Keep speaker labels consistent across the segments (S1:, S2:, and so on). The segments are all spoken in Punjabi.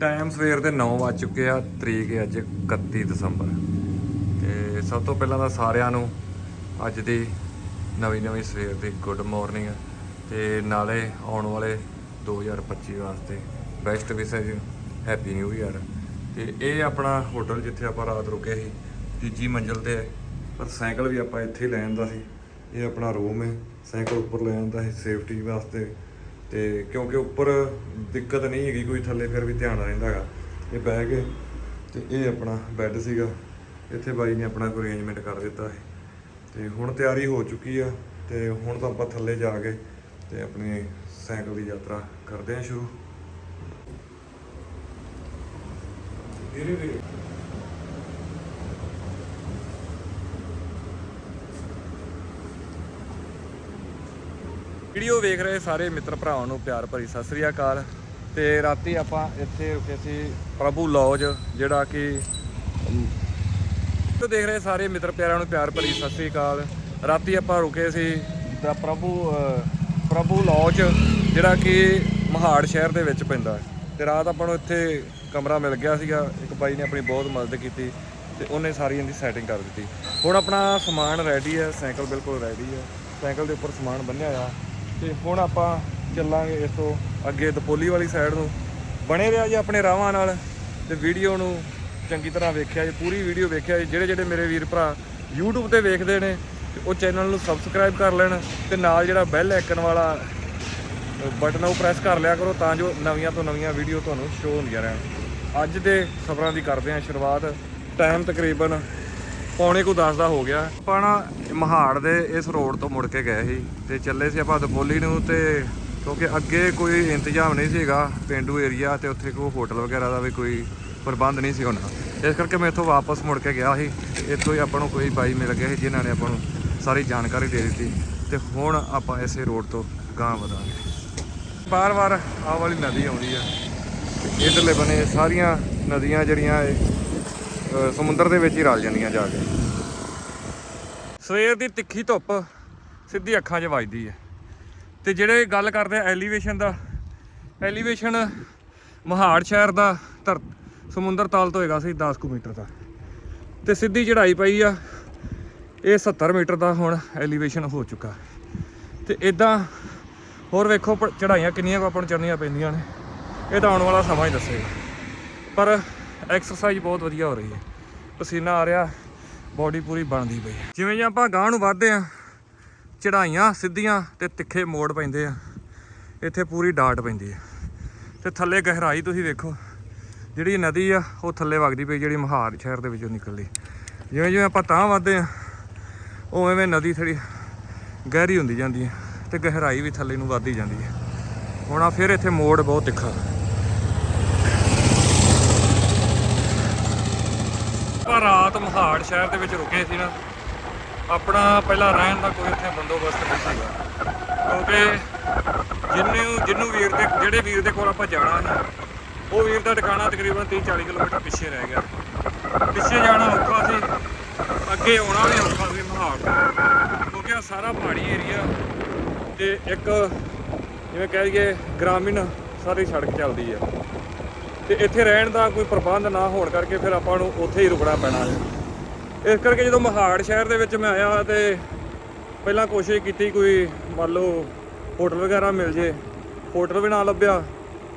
S1: ਟਾਈਮ ਸਵੇਰ ਦੇ 9 ਵੱਜ ਚੁੱਕੇ ਆ, ਤਰੀਕ ਅੱਜ 31 ਦਸੰਬਰ। ਤੇ ਸਭ ਤੋਂ ਪਹਿਲਾਂ ਤਾਂ ਸਾਰਿਆਂ ਨੂੰ ਅੱਜ ਦੀ ਨਵੀਂ ਨਵੀਂ ਸਵੇਰ ਦੀ ਗੁੱਡ ਮਾਰਨਿੰਗ ਤੇ ਨਾਲੇ ਆਉਣ ਵਾਲੇ 2025 ਵਾਸਤੇ best wishes happy new year ਤੇ ਇਹ ਆਪਣਾ ਹੋਟਲ ਜਿੱਥੇ ਆਪਾਂ ਰਾਤ ਰੁਕੇ ਸੀ, ਤੀਜੀ ਮੰਜ਼ਲ ਤੇ ਹੈ। ਪਰ ਸਾਈਕਲ ਵੀ ਆਪਾਂ ਇੱਥੇ ਹੀ ਲੈ ਆਂਦਾ ਸੀ। ਇਹ ਆਪਣਾ ਰੂਮ ਹੈ, ਸਾਈਕਲ ਉੱਪਰ ਲੈ ਜਾਂਦਾ ਸੀ ਸੇਫਟੀ ਵਾਸਤੇ। ਤੇ ਕਿਉਂਕਿ ਉੱਪਰ ਦਿੱਕਤ ਨਹੀਂ ਹੈਗੀ, ਕੋਈ ਥੱਲੇ ਫਿਰ ਵੀ ਧਿਆਨ ਰਹਿੰਦਾ ਹੈਗਾ। ਇਹ ਬਹਿ ਗਏ ਤੇ ਇਹ ਆਪਣਾ ਬੈੱਡ ਸੀਗਾ। ਇੱਥੇ ਬਾਈ ਨੇ ਆਪਣਾ ਕੋਈ ਅਰੇਂਜਮੈਂਟ ਕਰ ਦਿੱਤਾ ਹੈ ਤੇ ਹੁਣ ਤਿਆਰੀ ਹੋ ਚੁੱਕੀ ਆ ਤੇ ਹੁਣ ਤਾਂ ਆਪਾਂ ਥੱਲੇ ਜਾ ਕੇ ਤੇ ਆਪਣੀ ਸਾਈਕਲ ਦੀ ਯਾਤਰਾ ਕਰਦੇ ਹਾਂ ਸ਼ੁਰੂ। ਧੀਰੇ ਧੀਰੇ ਵੀਡੀਓ ਵੇਖ ਰਹੇ ਸਾਰੇ ਮਿੱਤਰ ਭਰਾਵਾਂ ਨੂੰ ਪਿਆਰ ਭਰੀ ਸਤਿ ਸ੍ਰੀ ਅਕਾਲ। ਤੇ ਰਾਤੀ ਆਪਾਂ ਇੱਥੇ ਰੁਕੇ ਸੀ ਪ੍ਰਭੂ ਲੌਜ, ਜਿਹੜਾ ਕਿ ਤੇ ਦੇਖ ਰਹੇ ਸਾਰੇ ਮਿੱਤਰ ਪਿਆਰਾਂ ਨੂੰ ਪਿਆਰ ਭਰੀ ਸਤਿ ਸ੍ਰੀ ਅਕਾਲ। ਰਾਤੀ ਆਪਾਂ ਰੁਕੇ ਸੀ ਦਾ ਪ੍ਰਭੂ ਪ੍ਰਭੂ ਲੌਜ, ਜਿਹੜਾ ਕਿ ਮਹਾੜ ਸ਼ਹਿਰ ਦੇ ਵਿੱਚ ਪੈਂਦਾ। ਹੈ ਤੇ ਰਾਤ ਆਪਾਂ ਨੂੰ ਇੱਥੇ ਕਮਰਾ ਮਿਲ ਗਿਆ ਸੀਗਾ। ਇੱਕ ਬਾਈ ਨੇ ਆਪਣੀ ਬਹੁਤ ਮਦਦ ਕੀਤੀ ਤੇ ਉਹਨੇ ਸਾਰੀ ਇਹਦੀ ਸੈਟਿੰਗ ਕਰ ਦਿੱਤੀ। ਹੁਣ ਆਪਣਾ ਸਮਾਨ ਰੈਡੀ ਹੈ, ਸਾਈਕਲ ਬਿਲਕੁਲ ਰੈਡੀ ਹੈ। ਸਾਈਕਲ ਦੇ ਉੱਪਰ ਸਮਾਨ ਬੰਨਿਆ ਆ। ਤੇ ਹੁਣ ਆਪਾਂ ਚੱਲਾਂਗੇ ਇਸ ਤੋਂ ਅੱਗੇ ਦਪੋਲੀ ਵਾਲੀ ਸਾਈਡ ਨੂੰ। ਬਣੇ ਰਿਹਾ ਜੀ ਆਪਣੇ ਰਾਹਾਂ ਨਾਲ ਤੇ ਵੀਡੀਓ ਨੂੰ ਚੰਗੀ ਤਰ੍ਹਾਂ ਵੇਖਿਆ ਜੀ, ਪੂਰੀ ਵੀਡੀਓ ਵੇਖਿਆ ਜੀ। ਜਿਹੜੇ ਜਿਹੜੇ ਮੇਰੇ ਵੀਰ ਭਰਾ YouTube ਤੇ ਵੇਖਦੇ ਨੇ, ਤੇ ਉਹ ਚੈਨਲ ਨੂੰ ਸਬਸਕ੍ਰਾਈਬ ਕਰ ਲੈਣ ਤੇ ਨਾਲ ਜਿਹੜਾ ਬੈਲ ਆਈਕਨ ਵਾਲਾ ਬਟਨ ਉਹ ਪ੍ਰੈਸ ਕਰ ਲਿਆ ਕਰੋ ਤਾਂ ਜੋ ਨਵੀਆਂ ਤੋਂ ਨਵੀਆਂ ਵੀਡੀਓ ਤੁਹਾਨੂੰ ਸ਼ੋ ਹੁੰਦੀਆਂ ਰਹਿਣ। ਅੱਜ ਦੇ ਸਫ਼ਰਾਂ ਦੀ ਕਰਦੇ ਹਾਂ ਸ਼ੁਰੂਆਤ। ਟਾਈਮ ਤਕਰੀਬਨ ਪੌਣੇ ਕੋ 10 ਦਾ ਹੋ ਗਿਆ। ਆਪਾਂ ਨਾ ਮਹਾੜ ਦੇ ਇਸ ਰੋਡ ਤੋਂ ਮੁੜ ਕੇ ਗਏ ਸੀ ਤੇ ਚੱਲੇ ਸੀ ਆਪਾਂ ਦਪੋਲੀ ਨੂੰ ਤੇ ਕਿਉਂਕਿ ਅੱਗੇ ਕੋਈ ਇੰਤਜ਼ਾਮ ਨਹੀਂ ਸੀਗਾ ਪਿੰਡੂ ਏਰੀਆ ਤੇ ਉੱਥੇ ਕੋਈ ਹੋਟਲ ਵਗੈਰਾ ਦਾ ਵੀ ਕੋਈ ਪ੍ਰਬੰਧ ਨਹੀਂ ਸੀ ਹੋਣਾ। ਇਸ ਕਰਕੇ ਮੈਂ ਇੱਥੋਂ ਵਾਪਸ ਮੁੜ ਕੇ ਗਿਆ ਸੀ। ਇੱਥੋਂ ਹੀ ਆਪਾਂ ਨੂੰ ਕੋਈ ਬਾਈ ਮਿਲ ਗਿਆ ਸੀ ਜਿਨ੍ਹਾਂ ਨੇ ਆਪਾਂ ਨੂੰ ਸਾਰੀ ਜਾਣਕਾਰੀ ਦੇ ਦਿੱਤੀ ਤੇ ਹੁਣ ਆਪਾਂ ਇਸੇ ਰੋਡ ਤੋਂ ਗਾਂ ਵਧਾਂਗੇ। ਬਾਰ-ਬਾਰ ਆਹ ਵਾਲੀ ਨਦੀ ਆਉਂਦੀ ਆ। ਤੇ ਇਧਰਲੇ ਬਨੇ ਸਾਰੀਆਂ ਨਦੀਆਂ ਜਿਹੜੀਆਂ ਇਹ ਸਮੁੰਦਰ ਦੇ ਵਿੱਚ ਹੀ ਰਲ ਜਾਂਦੀਆਂ ਜਾ ਕੇ। ਸਵੇਰ ਦੀ ਤਿੱਖੀ ਧੁੱਪ ਸਿੱਧੀ ਅੱਖਾਂ 'ਚ ਵੱਜਦੀ ਹੈ। ਤੇ ਜਿਹੜੇ ਗੱਲ ਕਰਦੇ ਆ ਐਲੀਵੇਸ਼ਨ ਦਾ ਐਲੀਵੇਸ਼ਨ ਮਹਾੜ ਸ਼ਹਿਰ ਦਾ ਧਰ, ਸਮੁੰਦਰ ਤਲ ਤੋਂ ਹੈਗਾ ਸੀ 10 ਕੁ ਮੀਟਰ ਦਾ ਤੇ ਸਿੱਧੀ ਚੜ੍ਹਾਈ ਪਈ ਆ, ਇਹ 70 ਮੀਟਰ ਦਾ ਹੁਣ ਐਲੀਵੇਸ਼ਨ ਹੋ ਚੁੱਕਾ। ਤੇ ਇਦਾਂ ਹੋਰ ਵੇਖੋ ਪ- ਚੜ੍ਹਾਈਆਂ ਕਿੰਨੀਆਂ ਕੁ ਆਪਾਂ ਨੂੰ ਚੜ੍ਹਨੀਆਂ ਪੈਂਦੀਆਂ ਨੇ। ਇਹ ਤਾਂ ਆਉਣ ਵਾਲਾ ਸਮਾਂ ਹੀ ਦੱਸੇਗਾ। ਪਰ ਐਕਸਰਸਾਈਜ਼ ਬਹੁਤ ਵਧੀਆ ਹੋ ਰਹੀ ਹੈ। ਪਸੀਨਾ ਆ ਰਿਹਾ ਬਾਡੀ ਪੂਰੀ ਬਣਦੀ ਪਈ ਜਿਵੇਂ ਜਿਵੇਂ ਆਪਾਂ ਗਾਂਹ ਨੂੰ ਵੱਧਦੇ ਆ ਚੜਾਈਆਂ ਸਿੱਧੀਆਂ ਤੇ ਤਿੱਖੇ ਮੋੜ ਪੈਂਦੇ ਆ, ਇੱਥੇ ਪੂਰੀ ਡਾਟ ਪੈਂਦੀ ਹੈ। ਤੇ ਥੱਲੇ ਗਹਿਰਾਈ ਤੁਸੀਂ ਵੇਖੋ, ਜਿਹੜੀ ਨਦੀ ਆ, ਉਹ ਥੱਲੇ ਵਗਦੀ ਪਈ, ਜਿਹੜੀ ਮਹਾਰ ਸ਼ਹਿਰ ਦੇ ਵਿੱਚੋਂ ਨਿਕਲਦੀ। ਜਿਵੇਂ ਜਿਵੇਂ ਆਪਾਂ ਤਾਂ ਵੱਧਦੇ ਆ ਉਵੇਂ ਉਵੇਂ ਨਦੀ ਥੋੜੀ ਗਹਿਰੀ ਹੁੰਦੀ ਜਾਂਦੀ ਹੈ ਤੇ ਗਹਿਰਾਈ ਵੀ ਥੱਲੇ ਨੂੰ ਵੱਧਦੀ ਜਾਂਦੀ ਹੈ। ਹੁਣ ਆ ਫਿਰ ਇੱਥੇ ਮੋੜ ਬਹੁਤ ਤਿੱਖਾ। ਆਪਾਂ ਰਾਤ ਮਹਾੜ ਸ਼ਹਿਰ ਦੇ ਵਿੱਚ ਰੁਕੇ ਸੀ ਨਾ, ਆਪਣਾ ਪਹਿਲਾਂ ਰਹਿਣ ਦਾ ਕੋਈ ਉੱਥੇ ਬੰਦੋਬਸਤ ਨਹੀਂ ਸੀਗਾ। ਕਿਉਂਕਿ ਜਿੰਨੂੰ ਜਿੰਨੂੰ ਵੀਰ ਦੇ ਜਿਹੜੇ ਵੀਰ ਦੇ ਕੋਲ ਆਪਾਂ ਜਾਣਾ ਸੀ, ਉਹ ਵੀਰ ਦਾ ਟਿਕਾਣਾ ਤਕਰੀਬਨ 30 40 ਕਿਲੋਮੀਟਰ ਪਿੱਛੇ ਰਹਿ ਗਿਆ। ਪਿੱਛੇ ਜਾਣਾ ਔਖਾ ਸੀ, ਅੱਗੇ ਆਉਣਾ ਵੀ ਔਖਾ ਸੀ ਮਹਾੜ ਕਿਉਂਕਿ ਆ ਸਾਰਾ ਪਹਾੜੀ ਏਰੀਆ ਤੇ ਇੱਕ ਜਿਵੇਂ ਕਹਿ ਲਈਏ ਗ੍ਰਾਮੀਣ ਸਾਰੀ ਸੜਕ ਚੱਲਦੀ ਆ। ਤੇ ਇੱਥੇ ਰਹਿਣ ਦਾ ਕੋਈ ਪ੍ਰਬੰਧ ਨਾ ਹੋਣ ਕਰਕੇ ਫਿਰ ਆਪਾਂ ਨੂੰ ਉੱਥੇ ਹੀ ਰੁਕਣਾ ਪੈਣਾ ਹੈ। ਇਸ ਕਰਕੇ ਜਦੋਂ ਮਹਾੜ ਸ਼ਹਿਰ ਦੇ ਵਿੱਚ ਮੈਂ ਆਇਆ ਤੇ ਪਹਿਲਾਂ ਕੋਸ਼ਿਸ਼ ਕੀਤੀ ਕੋਈ ਮੰਨ ਲਓ ਹੋਟਲ ਵਗੈਰਾ ਮਿਲ ਜੇ, ਹੋਟਲ ਵੀ ਨਾ ਲੱਭਿਆ,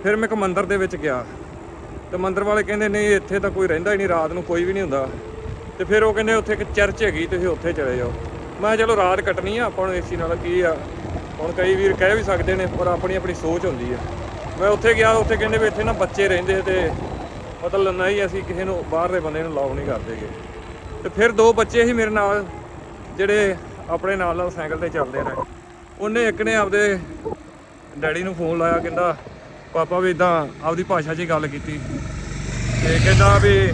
S1: ਫਿਰ ਮੈਂ ਇੱਕ ਮੰਦਿਰ ਦੇ ਵਿੱਚ ਗਿਆ। ਤੇ ਮੰਦਿਰ ਵਾਲੇ ਕਹਿੰਦੇ, ਨਹੀਂ, ਇੱਥੇ ਤਾਂ ਕੋਈ ਰਹਿੰਦਾ ਹੀ ਨਹੀਂ, ਰਾਤ ਨੂੰ ਕੋਈ ਵੀ ਨਹੀਂ ਹੁੰਦਾ। ਤੇ ਫਿਰ ਉਹ ਕਹਿੰਦੇ, ਉੱਥੇ ਇੱਕ ਚਰਚ ਹੈਗੀ, ਤੁਸੀਂ ਉੱਥੇ ਚਲੇ ਜਾਓ। ਮੈਂ ਚਲੋ, ਰਾਤ ਕੱਟਣੀ ਆ, ਆਪਾਂ ਨੂੰ ਏਸੀ ਨਾਲ ਕੀ ਆ? ਹੁਣ ਕਈ ਵੀਰ ਕਹਿ ਵੀ ਸਕਦੇ ਨੇ, ਪਰ ਆਪਣੀ ਆਪਣੀ ਸੋਚ ਹੁੰਦੀ ਆ। ਮੈਂ ਉੱਥੇ ਗਿਆ, ਉੱਥੇ ਕਹਿੰਦੇ ਵੀ ਇੱਥੇ ਨਾ ਬੱਚੇ ਰਹਿੰਦੇ ਤੇ ਮਤਲਬ ਨਹੀਂ ਅਸੀਂ ਕਿਸੇ ਨੂੰ ਬਾਹਰ ਦੇ ਬੰਦੇ ਨੂੰ ਲਾਉ ਨਹੀਂ ਕਰਦੇਗੇ ਤੇ ਫਿਰ ਦੋ ਬੱਚੇ ਹੀ ਮੇਰੇ ਨਾਲ, ਜਿਹੜੇ ਆਪਣੇ ਨਾਲ ਨਾਲ ਸਾਈਕਲ ਤੇ ਚੱਲਦੇ ਨੇ। ਉਹਨੇ ਇੱਕ ਨੇ ਆਪਦੇ ਡੈਡੀ ਨੂੰ ਫੋਨ ਲਾਇਆ, ਕਹਿੰਦਾ, ਪਾਪਾ ਵੀ ਇਦਾਂ ਆਪਦੀ ਭਾਸ਼ਾ 'ਚ ਹੀ ਗੱਲ ਕੀਤੀ। ਤੇ ਕਹਿੰਦਾ ਵੀ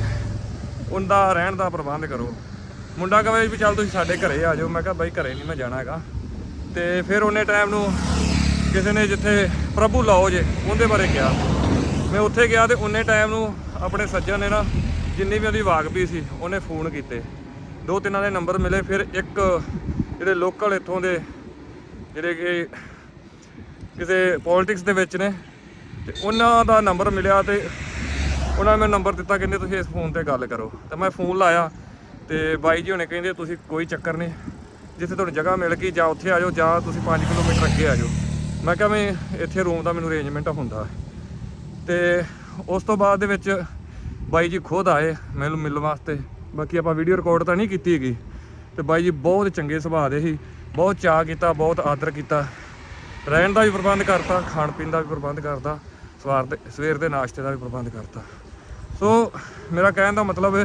S1: ਉਹਦਾ ਰਹਿਣ ਦਾ ਪ੍ਰਬੰਧ ਕਰੋ। ਮੁੰਡਾ ਕਹੇ ਵੀ ਚੱਲ ਤੁਸੀਂ ਸਾਡੇ ਘਰੇ ਆ ਜਾਓ। ਮੈਂ ਕਿਹਾ, ਬਾਈ ਘਰੇ ਨਹੀਂ ਮੈਂ ਜਾਣਾ ਹੈਗਾ। ਤੇ ਫਿਰ ਉਹਨੇ ਟਾਈਮ ਨੂੰ ਕਿਸੇ ਨੇ ਜਿੱਥੇ ਪ੍ਰਭੂ ਲਾਓ ਜੇ, ਉਹਦੇ ਬਾਰੇ ਕਿਹਾ। ਮੈਂ ਉੱਥੇ ਗਿਆ ਤੇ ਉਹਨੇ ਟਾਈਮ ਨੂੰ ਆਪਣੇ ਸੱਜਣ ਨੇ ਨਾ ਜਿੰਨੀ ਵੀ ਉਹਦੀ ਵਾਕਬੀ ਸੀ, ਉਹਨੇ ਫੋਨ ਕੀਤੇ। ਦੋ ਤਿੰਨਾਂ ਦੇ ਨੰਬਰ ਮਿਲੇ, ਫਿਰ ਇੱਕ ਜਿਹੜੇ ਲੋਕਲ ਇੱਥੋਂ ਦੇ ਜਿਹੜੇ ਕਿ ਕਿਸੇ ਪੋਲਿਟਿਕਸ ਦੇ ਵਿੱਚ ਨੇ, ਤੇ ਉਹਨਾਂ ਦਾ ਨੰਬਰ ਮਿਲਿਆ ਤੇ ਉਹਨਾਂ ਨੇ ਮੈਨੂੰ ਨੰਬਰ ਦਿੱਤਾ, ਕਹਿੰਦੇ ਤੁਸੀਂ ਇਸ ਫੋਨ ਤੇ ਗੱਲ ਕਰੋ। ਤਾਂ ਮੈਂ ਫੋਨ ਲਾਇਆ ਤੇ ਬਾਈ ਜੀ ਹੁਣੇ ਕਹਿੰਦੇ, ਤੁਸੀਂ ਕੋਈ ਚੱਕਰ ਨਹੀਂ, ਜਿੱਥੇ ਤੁਹਾਨੂੰ ਜਗ੍ਹਾ ਮਿਲ ਗਈ, ਜਾਂ ਉੱਥੇ ਆ ਜਾਓ, ਜਾਂ ਤੁਸੀਂ 5 ਕਿਲੋਮੀਟਰ ਅੱਗੇ ਆ ਜਾਓ। ਮੈਂ ਕਿਹਾ ਵੀ ਇੱਥੇ ਰੂਮ ਦਾ ਮੈਨੂੰ ਅਰੇਂਜਮੈਂਟ ਹੁੰਦਾ। ਤੇ ਉਸ ਤੋਂ ਬਾਅਦ ਦੇ ਵਿੱਚ ਬਾਈ ਜੀ ਖੁਦ ਆਏ ਮੈਨੂੰ ਮਿਲਣ ਵਾਸਤੇ। ਬਾਕੀ ਆਪਾਂ ਵੀਡੀਓ ਰਿਕਾਰਡ ਤਾਂ ਨਹੀਂ ਕੀਤੀ ਹੈਗੀ। ਤੇ ਬਾਈ ਜੀ ਬਹੁਤ ਚੰਗੇ ਸੁਭਾਅ ਦੇ ਸੀ। ਬਹੁਤ ਚਾਅ ਕੀਤਾ, ਬਹੁਤ ਆਦਰ ਕੀਤਾ। ਰਹਿਣ ਦਾ ਵੀ ਪ੍ਰਬੰਧ ਕਰਤਾ, ਖਾਣ ਪੀਣ ਦਾ ਵੀ ਪ੍ਰਬੰਧ ਕਰਤਾ ਸਵਾਰ ਦੇ, ਸਵੇਰ ਦੇ ਨਾਸ਼ਤੇ ਦਾ ਵੀ ਪ੍ਰਬੰਧ ਕਰਤਾ। ਸੋ ਮੇਰਾ ਕਹਿਣ ਦਾ ਮਤਲਬ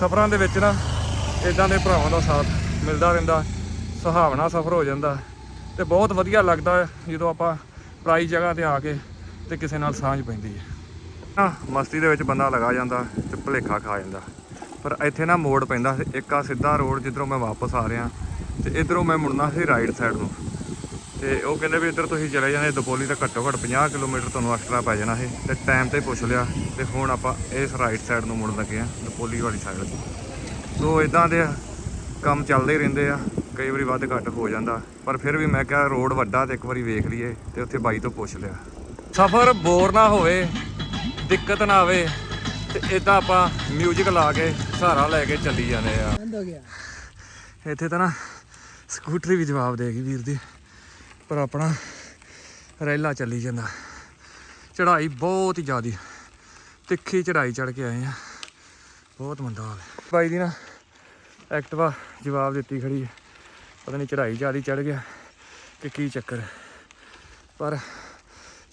S1: ਸਫ਼ਰਾਂ ਦੇ ਵਿੱਚ ਨਾ ਇਦਾਂ ਦੇ ਭਰਾਵਾਂ ਦਾ ਸਾਥ ਮਿਲਦਾ ਰਹਿੰਦਾ। ਸੁਹਾਵਣਾ ਸਫ਼ਰ ਹੋ ਜਾਂਦਾ। ਤੇ ਬਹੁਤ ਵਧੀਆ ਲੱਗਦਾ ਜਦੋਂ ਆਪਾਂ ਪ੍ਰਾਈ ਜਗ੍ਹਾ ਤੇ ਆ ਕੇ ਤੇ ਕਿਸੇ ਨਾਲ ਸਾਂਝ ਪੈਂਦੀ ਹੈ। ਨਾ, ਮਸਤੀ ਦੇ ਵਿੱਚ ਬੰਦਾ ਲਗਾ ਜਾਂਦਾ ਤੇ ਭੁਲੇਖਾ ਖਾ ਜਾਂਦਾ। ਪਰ ਇੱਥੇ ਨਾ ਮੋੜ ਪੈਂਦਾ ਸੀ ਇੱਕ ਆ ਸਿੱਧਾ ਰੋਡ ਜਿੱਧਰੋਂ ਮੈਂ ਵਾਪਸ ਆ ਰਿਹਾ ਤੇ ਇਧਰੋਂ ਮੈਂ ਮੁੜਨਾ ਸੀ ਰਾਈਟ ਸਾਈਡ ਨੂੰ। ਤੇ ਉਹ ਕਹਿੰਦੇ ਵੀ ਇੱਧਰ ਤੁਸੀਂ ਚਲੇ ਜਾਂਦੇ ਦਪੋਲੀ ਤਾਂ ਘੱਟੋ ਘੱਟ 50 ਕਿਲੋਮੀਟਰ ਤੁਹਾਨੂੰ ਐਕਸਟਰਾ ਪੈ ਜਾਣਾ ਸੀ। ਤੇ ਟਾਈਮ ਤੇ ਪੁੱਛ ਲਿਆ ਤੇ ਹੁਣ ਆਪਾਂ ਇਸ ਰਾਈਟ ਸਾਈਡ ਨੂੰ ਮੁੜਨ ਲੱਗੇ ਆ ਦਪੋਲੀ ਵਾਲੀ ਸਾਈਡ ਸੋ ਇਦਾਂ ਦੇ ਕੰਮ ਚੱਲਦੇ ਹੀ ਰਹਿੰਦੇ ਆ। ਕਈ ਵਾਰੀ ਵੱਧ ਘੱਟ ਹੋ ਜਾਂਦਾ ਪਰ ਫਿਰ ਵੀ ਮੈਂ ਕਿਹਾ ਰੋਡ ਵੱਡਾ ਤੇ ਇੱਕ ਵਾਰੀ ਵੇਖ ਲਈਏ ਤੇ ਉੱਥੇ ਬਾਈ ਤੋਂ ਪੁੱਛ ਲਿਆ। ਸਫ਼ਰ ਬੋਰ ਨਾ ਹੋਵੇ ਦਿੱਕਤ ਨਾ ਆਵੇ ਤੇ ਇਦਾਂ ਆਪਾਂ 뮤직 ਲਾ ਕੇ ਸਹਾਰਾ ਲੈ ਕੇ ਚੱਲੀ ਜਾਂਦੇ ਆ। ਇੱਥੇ ਤਾਂ ਨਾ ਸਕੂਟਰੀ ਵੀ ਜਵਾਬ ਦੇਗੀ ਵੀਰ ਦੀ ਪਰ ਆਪਣਾ ਰੈਲਾ ਚੱਲੀ ਜਾਂਦਾ। ਚੜ੍ਹਾਈ ਬਹੁਤ ਹੀ ਜ਼ਿਆਦੀ ਤਿੱਖੀ ਚੜ੍ਹਾਈ ਚੜ ਕੇ ਆਏ ਆ। ਬਹੁਤ ਮੰਦਾ ਹਾਲ ਬਾਈ ਦੀ ਨਾ ਐਕਟਿਵਾ ਜਵਾਬ ਦਿੱਤੀ ਖੜੀ ਹੈ। ਪਤਾ ਨਹੀਂ ਚੜ੍ਹਾਈ ਜ਼ਿਆਦੀ ਚੜ੍ਹ ਗਿਆ ਕਿ ਕੀ ਚੱਕਰ ਹੈ ਪਰ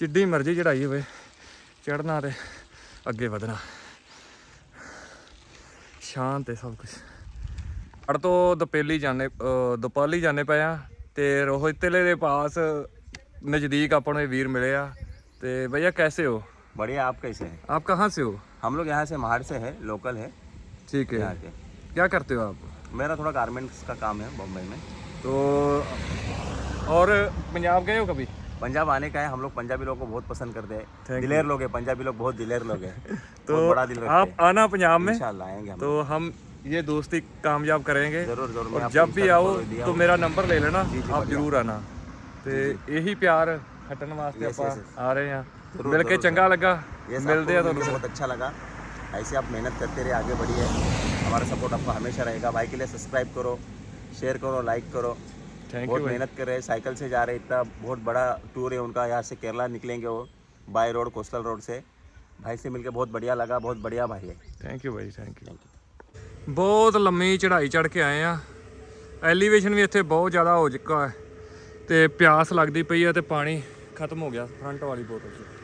S1: ਜਿੱਡੀ ਮਰਜ਼ੀ ਚੜ੍ਹਾਈ ਹੋਵੇ ਚੜ੍ਹਨਾ ਤੇ ਅੱਗੇ ਵਧਣਾ ਸ਼ਾਂਤ ਹੈ ਸਭ ਕੁਝ ਅੜ ਤੋਂ ਦਪੇਲੀ ਜਾਣੇ ਅਹ ਦਪਾਲੀ ਜਾਣੇ ਪਏ ਆ ਤੇ ਰੋਹਿਤਲੇ ਦੇ ਪਾਸ ਨਜ਼ਦੀਕ ਆਪਾਂ ਨੂੰ ਇਹ ਵੀਰ ਮਿਲੇ ਆ ਤੇ ਭਈਆ कैसे हो
S2: बढ़िया आप कैसे हैं
S1: आप कहाँ से हो
S2: हम लोग यहाँ से महाड़ से है लोकल है
S1: ठीक है
S2: यहाँ के
S1: क्या करते हो आप
S2: मेरा थोड़ा गारमेंट्स का काम है बम्बई में
S1: तो और पंजाब गए हो कभी
S2: पंजाब आने का है हम लोग पंजाबी लोग को बहुत पसंद करते
S1: Thank
S2: हैं दिलेर लोग हैं पंजाबी लोग बहुत दिलेर लोग हैं
S1: तो
S2: बहुत बड़ा दिल
S1: आप
S2: रखते
S1: आना पंजाब में
S2: हैं इंशाल्लाह आएंगे हम
S1: तो हम ये दोस्ती कामयाब करेंगे
S2: जरूर जरूर मैं
S1: और
S2: आपको
S1: जब भी
S2: Insta
S1: आओ
S2: follow दिया
S1: तो
S2: हूँ।
S1: मेरा नंबर ले लेना
S2: जी, जी,
S1: आप
S2: बढ़िया।
S1: जरूर आना ਤੇ ਇਹੀ ਪਿਆਰ ਖੱਟਣ ਵਾਸਤੇ
S2: Yes,
S1: ਆਪਾਂ
S2: yes, yes.
S1: ਆ ਰਹੇ ਆ
S2: ਜ਼ਰੂਰ,
S1: ਮਿਲ ਕੇ
S2: ਜ਼ਰੂਰ,
S1: ਚੰਗਾ ਲੱਗਾ
S2: ये
S1: ਮਿਲਦੇ ਆ
S2: आपको
S1: ਤੁਹਾਨੂੰ
S2: बहुत अच्छा लगा ऐसे आप मेहनत करते रहे आगे बढ़िए हमारा सपोर्ट आपको हमेशा रहेगा भाई के लिए सब्सक्राइब करो शेयर करो लाइक करो
S1: ਥੈਂਕ
S2: बहुत
S1: ਯੂ
S2: मेहनत कर रहे हैं साइकिल से जा रहे हैं इतना बहुत बड़ा टूर है उनका यहाँ से केरला निकलेंगे वो बाय रोड कोस्टल रोड से भाई से मिलकर बहुत बढ़िया लगा बहुत बढ़िया भाई है
S1: thank you by thank you
S2: thank you
S1: ਬਹੁਤ ਲੰਮੀ ਚੜ੍ਹਾਈ ਚੜ੍ਹ ਕੇ ਆਏ ਆ ਐਲੀਵੇਸ਼ਨ ਵੀ ਇੱਥੇ ਬਹੁਤ ਜ਼ਿਆਦਾ ਹੋ ਚੁੱਕਾ ਹੈ ਤੇ ਪਿਆਸ ਲੱਗਦੀ ਪਈ ਆ ਤੇ ਪਾਣੀ ਖਤਮ ਹੋ ਗਿਆ ਫਰੰਟ ਵਾਲੀ ਬੋਤਲ 'ਚ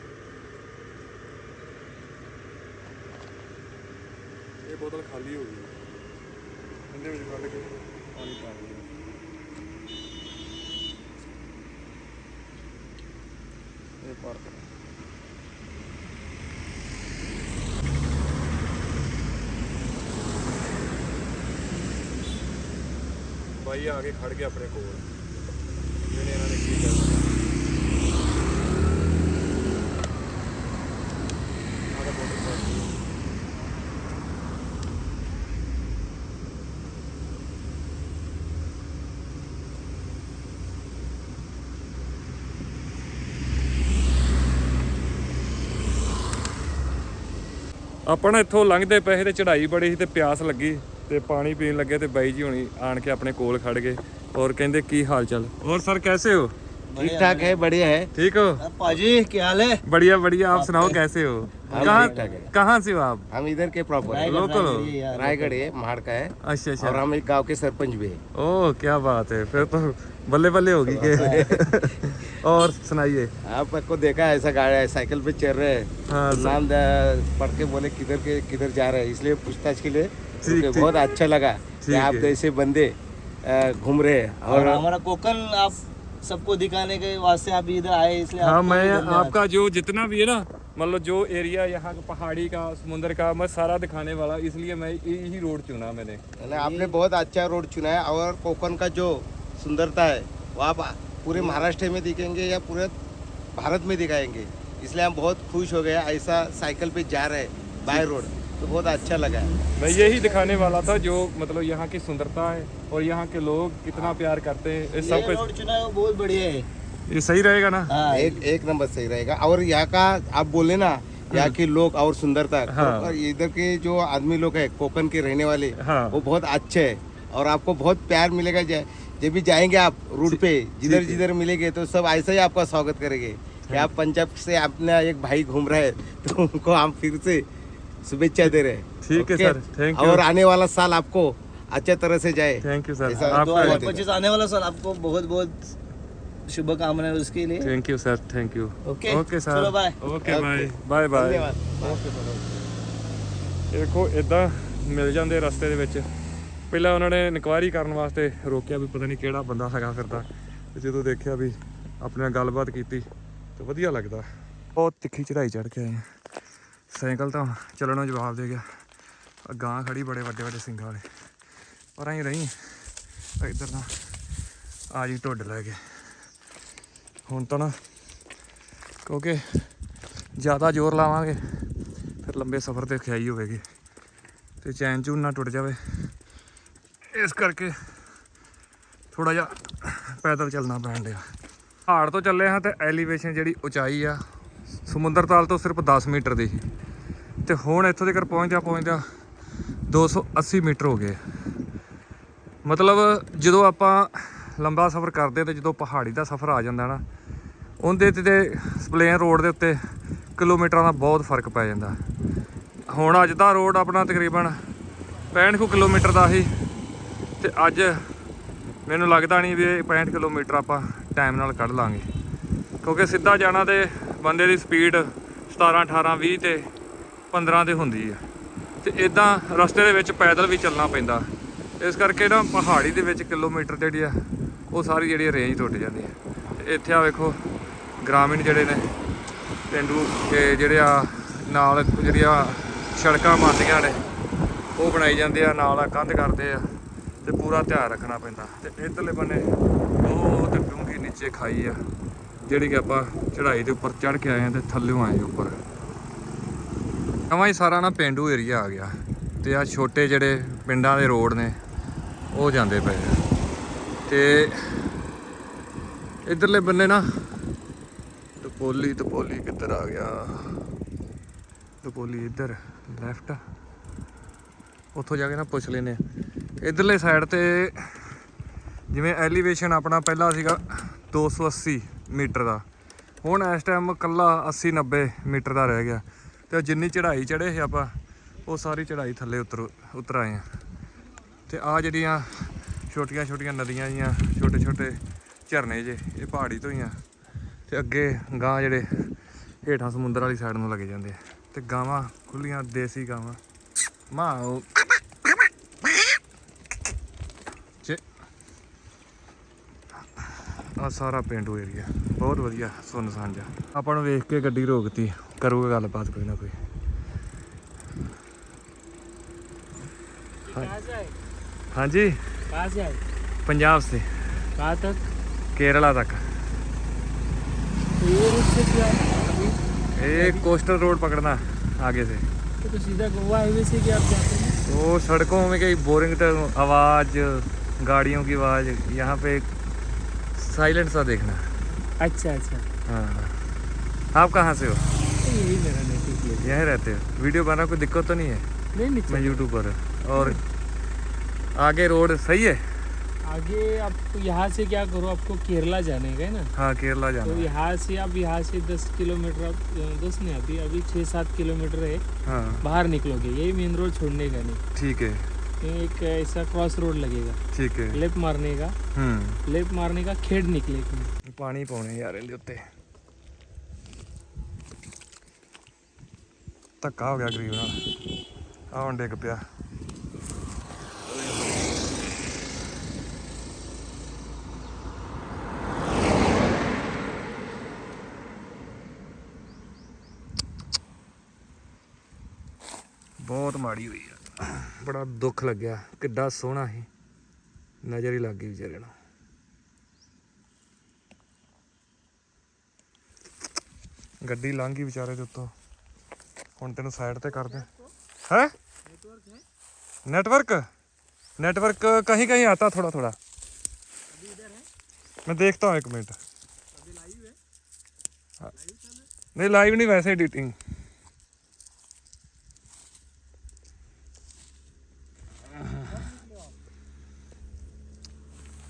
S1: ਇਹ ਬੋਤਲ ਖਾਲੀ ਹੋ ਗਈ। ਇਹਦੇ ਵਿੱਚ ਕੱਢ ਕੇ ਪਾਣੀ ਪਾ ਦਿਓ। ਇਹ ਪਾਰ ਬਾਈ ਆ ਕੇ ਖੜ ਗਿਆ ਆਪਣੇ ਕੋਲ। ਜਿਹੜੇ ਇਹਨਾਂ ਨੇ ਕੀ ਕਰਨਾ ਆਹ ਬੋਤਲ ਪਾ ਦਿਓ। ਆਪਾਂ ਨਾ ਇੱਥੋਂ ਲੰਘਦੇ ਪਏ ਸੀ ਤੇ ਚੜ੍ਹਾਈ ਬੜੀ ਸੀ ਤੇ ਪਿਆਸ ਲੱਗੀ ਤੇ ਪਾਣੀ ਪੀਣ ਲੱਗੇ ਤੇ ਬਾਈ ਜੀ ਹੁਣੀ ਆਣ ਕੇ ਆਪਣੇ ਕੋਲ ਖੜ ਗਏ ਔਰ ਕਹਿੰਦੇ ਕੀ ਹਾਲ ਚਾਲ ਹੋਰ ਸਰ कैसे हो
S3: ठीक ठाक है बढ़िया है
S1: ठीक हो
S3: पाजी क्या हाल है
S1: बढ़िया बढ़िया आप सुनाओ कैसे हो कहाँ
S3: ठीक-ठाक है।
S1: कहाँ से हो आप
S3: हम इधर के प्रॉपर है
S1: लोकल हो
S3: रायगढ़ है महाड़ का है
S1: अच्छा
S3: और
S1: अच्छा
S3: हम एक गांव के सरपंच भी है
S1: ओह क्या बात है फिर तो बल्ले बल्ले होगी के। और सुनाइए।
S3: आपको देखा है ऐसा गाड़ी साइकिल पे चल रहे हैं।
S1: हाँ
S3: नाम पढ़ के बोले किधर के किधर जा रहे हैं। इसलिए पूछताछ के लिए। बहुत अच्छा लगा कि आप। जैसे बंदे घूम रहे हैं।
S4: और
S3: और
S4: हमारा कोकल आप सबको दिखाने के वास्ते आप इधर आए इसलिए
S1: हाँ मैं आपका जो जितना भी है ना मतलब जो एरिया यहाँ का पहाड़ी का समुद्र का मैं सारा दिखाने वाला इसलिए मैं यही रोड चुना मैंने।
S3: आपने बहुत अच्छा रोड चुना है और कोकन का जो सुंदरता है। वो आप पूरे महाराष्ट्र में दिखेंगे या पूरे भारत में दिखाएँगे। इसलिए हम बहुत खुश हो गए ऐसा साइकिल पे जा रहे हैं बाय रोड। तो बहुत अच्छा लगा। है
S1: मैं यही दिखाने वाला था जो मतलब यहाँ की सुंदरता है और यहाँ के लोग कितना प्यार करते हैं। ये सब
S4: रोड चुना है बहुत बढ़िया है।
S1: ये सही रहेगा ना?
S4: हाँ
S3: एक एक नंबर सही रहेगा। और यहाँ का आप बोले ना यहाँ के लोग और सुंदरता
S1: हाँ।
S3: और इधर के जो आदमी लोग है कोकन के रहने वाले
S1: हाँ।
S3: वो बहुत अच्छे है। और आपको बहुत प्यार मिलेगा जै- जब भी जाएंगे आप रूट पे जिधर जिधर मिलेंगे तो सब ऐसा ही आपका स्वागत करेंगे कि आप पंजाब से अपना एक भाई घूम रहे हैं तो उनको हम फिर से शुभेच्छा दे रहे हैं
S1: ठीक है
S3: ओके?
S1: Sir, thank you.
S3: और आने वाला साल आपको अच्छे तरह से जाए
S1: थैंक यू सर
S3: ऐसा
S4: दो
S1: आपका
S4: हजार पच्चीस आने वाला सर आपको बहुत बहुत शुभकामनाएं उसके लिए
S1: thank you sir thank you
S4: okay
S1: okay sir
S4: चलो bye
S1: okay bye bye bye
S3: धन्यवाद
S1: ਦੇਖੋ ਇਦਾਂ ਮਿਲ ਜਾਂਦੇ ਰਸਤੇ ਦੇ ਵਿੱਚ ਪਹਿਲਾਂ ਉਹਨਾਂ ਨੇ ਇਨਕੁਆਇਰੀ ਕਰਨ ਵਾਸਤੇ ਰੋਕਿਆ ਵੀ ਪਤਾ ਨਹੀਂ ਕਿਹੜਾ ਬੰਦਾ ਹੈਗਾ ਫਿਰਦਾ ਤੇ। ਜਦੋਂ ਦੇਖਿਆ ਵੀ ਆਪਣੇ ਨਾਲ ਗੱਲਬਾਤ ਕੀਤੀ ਤੇ ਵਧੀਆ ਲੱਗਦਾ। ਬਹੁਤ ਤਿੱਖੀ ਚੜਾਈ ਚੜ ਕੇ ਆਏ ਹਾਂ। ਸਾਈਕਲ ਤਾਂ ਚੱਲਣੋਂ ਜਵਾਬ ਦੇ ਗਿਆ। ਆਹ ਗਾਂ ਖੜੀ ਬੜੇ ਵੱਡੇ ਵੱਡੇ ਸਿੰਘਾਂ ਵਾਲੇ। ਪਰ ਅਸੀਂ ਰਹੀ ਇੱਧਰ ਨਾ ਆ ਜੀ ਢੁੱਡ ਲੈ ਕੇ। ਹੁਣ ਤਾਂ ਨਾ ਕਿਉਂਕਿ ਜ਼ਿਆਦਾ ਜ਼ੋਰ ਲਾਵਾਂਗੇ, ਫਿਰ ਲੰਬੇ ਸਫ਼ਰ ਤੇ ਖਿਆਈ ਹੋਵੇਗੀ। ਤੇ ਚੈਨ ਚੂਨ ਨਾ ਟੁੱਟ ਜਾਵੇ। ਇਸ ਕਰਕੇ ਥੋੜਾ ਜਿਹਾ ਪੈਦਲ ਚੱਲਣਾ ਪੈਣ ਡਿਆ। ਪਹਾੜ ਤੋਂ ਚੱਲੇ ਹਾਂ ਤੇ ਐਲੀਵੇਸ਼ਨ ਜਿਹੜੀ ਉਚਾਈ ਆ, ਸਮੁੰਦਰ ਤਾਲ ਤੋਂ ਸਿਰਫ 10 ਮੀਟਰ ਦੀ ਸੀ। ਤੇ ਹੁਣ ਇੱਥੋਂ ਤੱਕ ਪਹੁੰਚਦਾ ਪਹੁੰਚਦਾ 280 ਮੀਟਰ ਹੋ ਗਏ। ਮਤਲਬ ਜਦੋਂ ਆਪਾਂ ਲੰਬਾ ਸਫ਼ਰ ਕਰਦੇ ਤੇ ਜਦੋਂ ਪਹਾੜੀ ਦਾ ਸਫ਼ਰ ਆ ਜਾਂਦਾ ਨਾ, ਉਹਦੇ ਤੇ ਤੇ ਰੋਡ ਦੇ ਉੱਤੇ ਕਿਲੋਮੀਟਰਾਂ ਦਾ ਬਹੁਤ ਫ਼ਰਕ ਪੈ ਜਾਂਦਾ। ਹੁਣ ਅੱਜ ਦਾ ਰੋਡ ਆਪਣਾ ਤਕਰੀਬਨ 65 ਕੁ ਕਿਲੋਮੀਟਰ ਦਾ ਸੀ। ਤੇ ਅੱਜ ਮੈਨੂੰ ਲੱਗਦਾ ਨਹੀਂ ਵੀ ਇਹ 65 ਕਿਲੋਮੀਟਰ ਆਪਾਂ ਟਾਈਮ ਨਾਲ ਕੱਢ ਲਾਂਗੇ। ਕਿਉਂਕਿ ਸਿੱਧਾ ਜਾਣਾ ਤੇ ਬੰਦੇ ਦੀ ਸਪੀਡ 17 18 20 ਤੇ 15 ਤੇ ਹੁੰਦੀ ਆ। ਤੇ ਇਦਾਂ ਰਸਤੇ ਦੇ ਵਿੱਚ ਪੈਦਲ ਵੀ ਚੱਲਣਾ ਪੈਂਦਾ। ਇਸ ਕਰਕੇ ਨਾ ਪਹਾੜੀ ਦੇ ਵਿੱਚ ਕਿਲੋਮੀਟਰ ਜਿਹੜੀ ਆ, ਉਹ ਸਾਰੀ ਜਿਹੜੀ ਰੇਂਜ ਟੁੱਟ ਜਾਂਦੀ ਹੈ ਤੇ ਇੱਥੇ ਆ ਵੇਖੋ ਗ੍ਰਾਮੀਣ ਜਿਹੜੇ ਨੇ, ਪਿੰਡੂ ਤੇ ਜਿਹੜੇ ਆ ਨਾਲ ਜਿਹੜੀਆਂ ਸੜਕਾਂ ਬਣਦੀਆਂ ਨੇ, ਉਹ ਬਣਾਈ ਜਾਂਦੇ ਆ, ਨਾਲ ਕੰਧ ਕਰਦੇ ਆ। ਤੇ ਪੂਰਾ ਧਿਆਨ ਰੱਖਣਾ ਪੈਂਦਾ। ਤੇ ਇਧਰਲੇ ਬੰਨੇ ਉਹ ਤੇ ਡੂੰਘੀ ਨੀਚੇ ਖਾਈ ਆ, ਜਿਹੜੀ ਕਿ ਆਪਾਂ ਚੜ੍ਹਾਈ ਦੇ ਉੱਪਰ ਚੜ੍ਹ ਕੇ ਆਏ ਆ ਤੇ ਥੱਲੇੋਂ ਆਏ ਉੱਪਰ। ਨਵਾਂ ਹੀ ਸਾਰਾ ਨਾ ਪਿੰਡੂ ਏਰੀਆ ਆ ਗਿਆ ਤੇ ਆ ਛੋਟੇ ਜਿਹੜੇ ਪਿੰਡਾਂ ਦੇ ਰੋਡ ਨੇ, ਉਹ ਜਾਂਦੇ ਪਏ ਆ। ਤੇ ਇਧਰਲੇ ਬੰਨੇ ਨਾ ਟਪੋਲੀ ਟਪੋਲੀ ਕਿੱਧਰ ਆ ਗਿਆ? ਟਪੋਲੀ ਇੱਧਰ ਲੈਫਟ ਉੱਥੋਂ ਜਾ ਕੇ ਨਾ ਪੁੱਛ ਲੈਨੇ ਆ। ਇਧਰਲੇ ਸਾਈਡ ਤੇ ਜਿਵੇਂ ਐਲੀਵੇਸ਼ਨ ਆਪਣਾ ਪਹਿਲਾਂ ਸੀਗਾ 280 ਮੀਟਰ ਦਾ। ਹੁਣ ਇਸ ਟਾਈਮ ਕੱਲਾ 80 90 ਮੀਟਰ ਦਾ ਰਹਿ ਗਿਆ ਤੇ ਉਹ ਜਿੰਨੀ ਚੜ੍ਹਾਈ ਚੜ੍ਹੇ ਸੀ ਆਪਾਂ, ਉਹ ਸਾਰੀ ਚੜ੍ਹਾਈ ਥੱਲੇ ਉਤਰ ਉਤਰ ਆਏ ਆ। ਤੇ ਆ ਜਿਹੜੀਆਂ ਛੋਟੀਆਂ ਛੋਟੀਆਂ ਨਦੀਆਂ ਜੀਆਂ, ਛੋਟੇ ਛੋਟੇ ਝਰਨੇ ਜੇ, ਇਹ ਪਹਾੜੀ ਤੋਂ ਹੀ ਆ। ਤੇ ਅੱਗੇ ਗਾਂ ਜਿਹੜੇ ਹੇਠਾਂ ਸਮੁੰਦਰ ਵਾਲੀ ਸਾਈਡ ਨੂੰ ਲੱਗੇ ਜਾਂਦੇ ਆ। ਤੇ ਗਾਵਾਂ ਖੁੱਲੀਆਂ ਦੇਸੀ ਗਾਵਾਂ। ਮਾਂ ਉਹ ਚ ਆ ਸਾਰਾ ਪਿੰਡੂ ਏਰੀਆ ਬਹੁਤ ਵਧੀਆ ਸੁੰਨ ਸਾਂਝਾ ਆਪਾਂ ਨੂੰ ਵੇਖ ਕੇ ਗੱਡੀ ਰੋਕਤੀ ਕਰੂਗਾ ਗੱਲਬਾਤ ਕੋਈ ਨਾ ਕੋਈ
S5: कहाँ से आए
S1: ਹਾਂਜੀ
S5: कहाँ से आए
S1: ਪੰਜਾਬ ਸੇ
S5: कहाँ तक
S1: ਕੇਰਲਾ ਤੱਕ
S5: तो ये रूट से क्या अभी
S1: ਇਹ कोस्टल रोड पकड़ना आगे से
S5: तो, तो सीधा गोवा हाईवे से क्या आप जाते हैं
S1: वो सड़कों में कई बोरिंग तो आवाज़ गाड़ियों की आवाज़ यहाँ पे साइलेंट सा देखना।
S5: अच्छा अच्छा।
S1: हाँ। आप कहाँ से हो?
S5: तो यही मेरा नेटिव प्लेस
S1: रहते हो। वीडियो बना कोई दिक्कत तो नहीं है?
S5: नहीं नहीं
S1: मैं
S5: चलो।
S1: यूट्यूबर और आगे रोड सही है?
S5: आगे आप यहाँ से क्या करो आपको केरला जाने का है ना?
S1: हाँ केरला
S5: तो
S1: जाना है।
S5: यहाँ से आप यहाँ से दस किलोमीटर आप दस नहीं अभी अभी छः सात किलोमीटर है।
S1: हाँ।
S5: बाहर निकलोगे यही मेन रोड छोड़ने का नहीं
S1: ठीक है।
S5: ये एक ऐसा क्रॉस रोड लगेगा
S1: ठीक है
S5: लेफ्ट मारने का
S1: हम्म
S5: लेफ्ट मारने का खेड़ निकलेगी
S1: ਪਾਣੀ ਪਾਉਣੇ ਯਾਰ ਇਹਦੇ ਉੱਤੇ ਧੱਕਾ ਹੋ ਗਿਆ ਗਰੀਬ ਨਾਲ ਆਹ ਹੁਣ ਡਿੱਗ ਪਿਆ ਬਹੁਤ ਮਾੜੀ ਹੋਈ ਆ ਬੜਾ ਦੁੱਖ ਲੱਗਿਆ ਕਿੱਡਾ ਸੋਹਣਾ ਸੀ ਨਜ਼ਰ ਹੀ ਲੱਗ ਗਈ ਵਿਚਾਰੇ ਨੂੰ ਗੱਡੀ ਲੰਘ ਗਈ ਵਿਚਾਰੇ ਦੇ ਉੱਤੋਂ ਹੁਣ ਤੈਨੂੰ ਸਾਈਡ ਤੇ कर दे है नेटवर्क नेटवर्क कहीं कहीं आता थोड़ा थोड़ा मैं देखता हूँ एक मिनट हाँ। नहीं लाइव नहीं वैसे एडिटिंग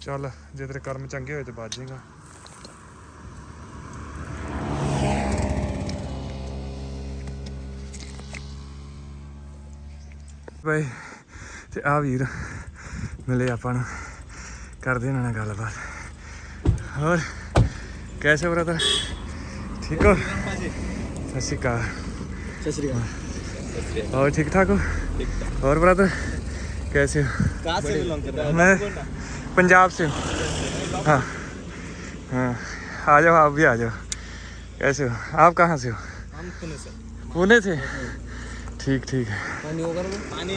S1: ਚੱਲ ਜੇ ਤੇਰੇ ਕਰਮ ਚੰਗੇ ਹੋਏ ਤੇ ਬਚ ਜਾਏਗਾ। ਤੇ ਆ ਵੀਰ ਮਿਲੇ ਆਪਾਂ ਨੂੰ। ਕਰਦੇ ਇਹਨਾਂ ਨਾਲ ਗੱਲਬਾਤ। ਹੋਰ ਕੈਸੇ ਹੋ ਬ੍ਰਦਰ? ਠੀਕ ਹੋ? ਸਤਿ ਸ਼੍ਰੀ ਅਕਾਲ। ਸਤਿ ਸ਼੍ਰੀ ਅਕਾਲ। ਹੋਰ ਠੀਕ ਠਾਕ ਹੋ? ਹੋਰ
S4: ਬ੍ਰਦਰ ਕੈਸੇ ਹੋ? ਬਿਲੋਂਗ ਕਰ
S1: ਮੈਂ पंजाब से। हो। हाँ। हाँ आ जाओ आप भी आ जाओ। कैसे हो? आप कहाँ से हो?
S4: पुणे से।
S1: ठीक ठीक है।
S4: पानी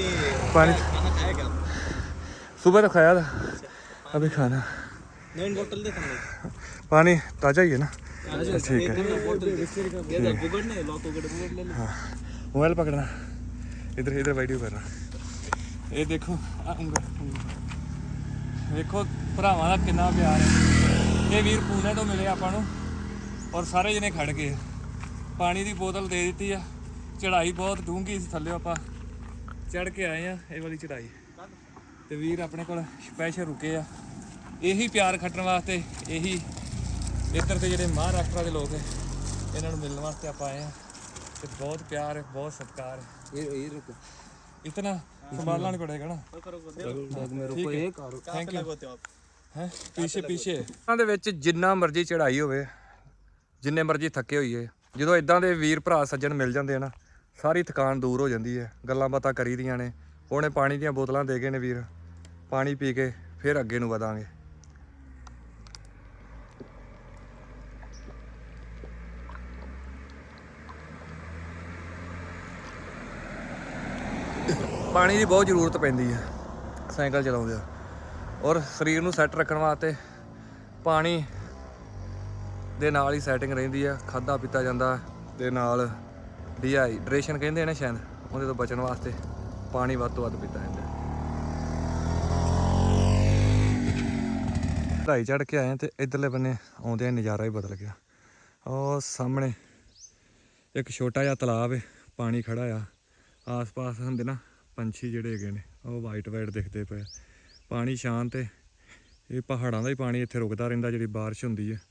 S4: पानी खाया
S1: सुबह तो खाया था। अभी खाना। पानी ताज़ा ही है ना? ठीक है।
S4: हाँ।
S1: मोबाइल पकड़ना। इधर इधर वीडियो करना। ये देखो। ਵੇਖੋ ਭਰਾਵਾਂ ਦਾ ਕਿੰਨਾ ਪਿਆਰ ਹੈ। ਇਹ ਵੀਰ ਪੂਨੇ ਤੋਂ ਮਿਲੇ ਆਪਾਂ ਨੂੰ ਔਰ ਸਾਰੇ ਜਣੇ ਖੜ ਗਏ। ਪਾਣੀ ਦੀ ਬੋਤਲ ਦੇ ਦਿੱਤੀ ਆ। ਚੜਾਈ ਬਹੁਤ ਡੂੰਗੀ ਸੀ ਥੱਲੇ ਆਪਾਂ ਚੜ ਕੇ ਆਏ ਆ ਇਹ ਵਾਲੀ ਚੜਾਈ ਤੇ ਵੀਰ ਆਪਣੇ ਕੋਲ ਸਪੈਸ਼ਲ ਰੁਕੇ ਆ। ਇਹੀ ਪਿਆਰ ਖੱਟਣ ਵਾਸਤੇ ਇਹੀ ਇੱਧਰ ਦੇ ਜਿਹੜੇ ਮਹਾਰਾਸ਼ਟਰ ਦੇ ਲੋਕ ਹੈ ਇਹਨਾਂ ਨੂੰ ਮਿਲਣ ਵਾਸਤੇ ਆਪਾਂ ਆਏ ਆ। ਤੇ ਬਹੁਤ ਪਿਆਰ ਹੈ ਬਹੁਤ ਸਤਿਕਾਰ ਹੈ।
S4: ਇਹ ਇਹ ਰੁਕ।
S1: ਇਤਨਾ ਸੰਭਾਲਣਾ ਨਹੀਂ ਪੜੇਗਾ ਨਾ
S4: बैग में रुको एक और
S1: ਥੈਂਕ ਯੂ ਹੈ ਪਿੱਛੇ ਪਿੱਛੇ ਇਹਨਾਂ ਦੇ ਵਿੱਚ ਜਿੰਨਾ ਮਰਜ਼ੀ ਚੜਾਈ ਹੋਵੇ ਜਿੰਨੇ ਮਰਜ਼ੀ ਥੱਕੇ ਹੋਈਏ ਜਦੋਂ ਇਦਾਂ ਦੇ ਵੀਰ ਭਰਾ ਸੱਜਣ ਮਿਲ ਜਾਂਦੇ ਆ ਨਾ ਸਾਰੀ ਥਕਾਨ ਦੂਰ ਹੋ ਜਾਂਦੀ ਹੈ ਗੱਲਾਂ ਬਾਤਾਂ ਕਰੀਦੀਆਂ ਨੇ ਉਹਨੇ ਪਾਣੀ ਦੀਆਂ ਬੋਤਲਾਂ ਦੇ ਗਏ ਨੇ ਵੀਰ ਪਾਣੀ ਪੀ ਕੇ ਫਿਰ ਅੱਗੇ ਨੂੰ ਵਧਾਂਗੇ ਪਾਣੀ ਦੀ ਬਹੁਤ ਜ਼ਰੂਰਤ ਪੈਂਦੀ ਹੈ ਸਾਈਕਲ ਚਲਾਉਂਦੇ ਆ। ਔਰ ਸਰੀਰ ਨੂੰ ਸੈੱਟ ਰੱਖਣ ਵਾਸਤੇ ਪਾਣੀ ਦੇ ਨਾਲ ਹੀ ਸੈਟਿੰਗ ਰਹਿੰਦੀ ਆ ਖਾਦਾ ਪੀਤਾ ਜਾਂਦਾ ਤੇ ਨਾਲ ਡੀਹਾਈਡਰੇਸ਼ਨ ਕਹਿੰਦੇ ਨੇ ਸ਼ਾਇਦ, ਉਹਦੇ ਤੋਂ ਬਚਣ ਵਾਸਤੇ ਪਾਣੀ ਵੱਧ ਤੋਂ ਵੱਧ ਪੀਤਾ ਜਾਂਦਾ। ਢਾਈ ਚੜ ਕੇ ਆਏ ਤੇ ਇਧਰਲੇ ਬੰਨੇ ਆਉਂਦਿਆਂ ਨਜ਼ਾਰਾ ਹੀ ਬਦਲ ਗਿਆ। ਉਹ ਸਾਹਮਣੇ ਇੱਕ ਛੋਟਾ ਜਿਹਾ ਤਲਾਬ ਹੈ ਪਾਣੀ ਖੜਾ ਆ, ਆਸ-ਪਾਸ ਹੁੰਦੇ ਨਾ ਪੰਛੀ ਜਿਹੜੇ ਹੈਗੇ ਨੇ, ਉਹ ਵਾਈਟ ਵਾਈਟ ਦਿਖਦੇ ਪਏ ਪਾਣੀ ਸ਼ਾਂਤ ਹੈ। ਇਹ ਪਹਾੜਾਂ ਦਾ ਹੀ ਪਾਣੀ ਇੱਥੇ ਰੁਕਦਾ ਰਹਿੰਦਾ, ਜਿਹੜੀ ਬਾਰਿਸ਼ ਹੁੰਦੀ ਹੈ।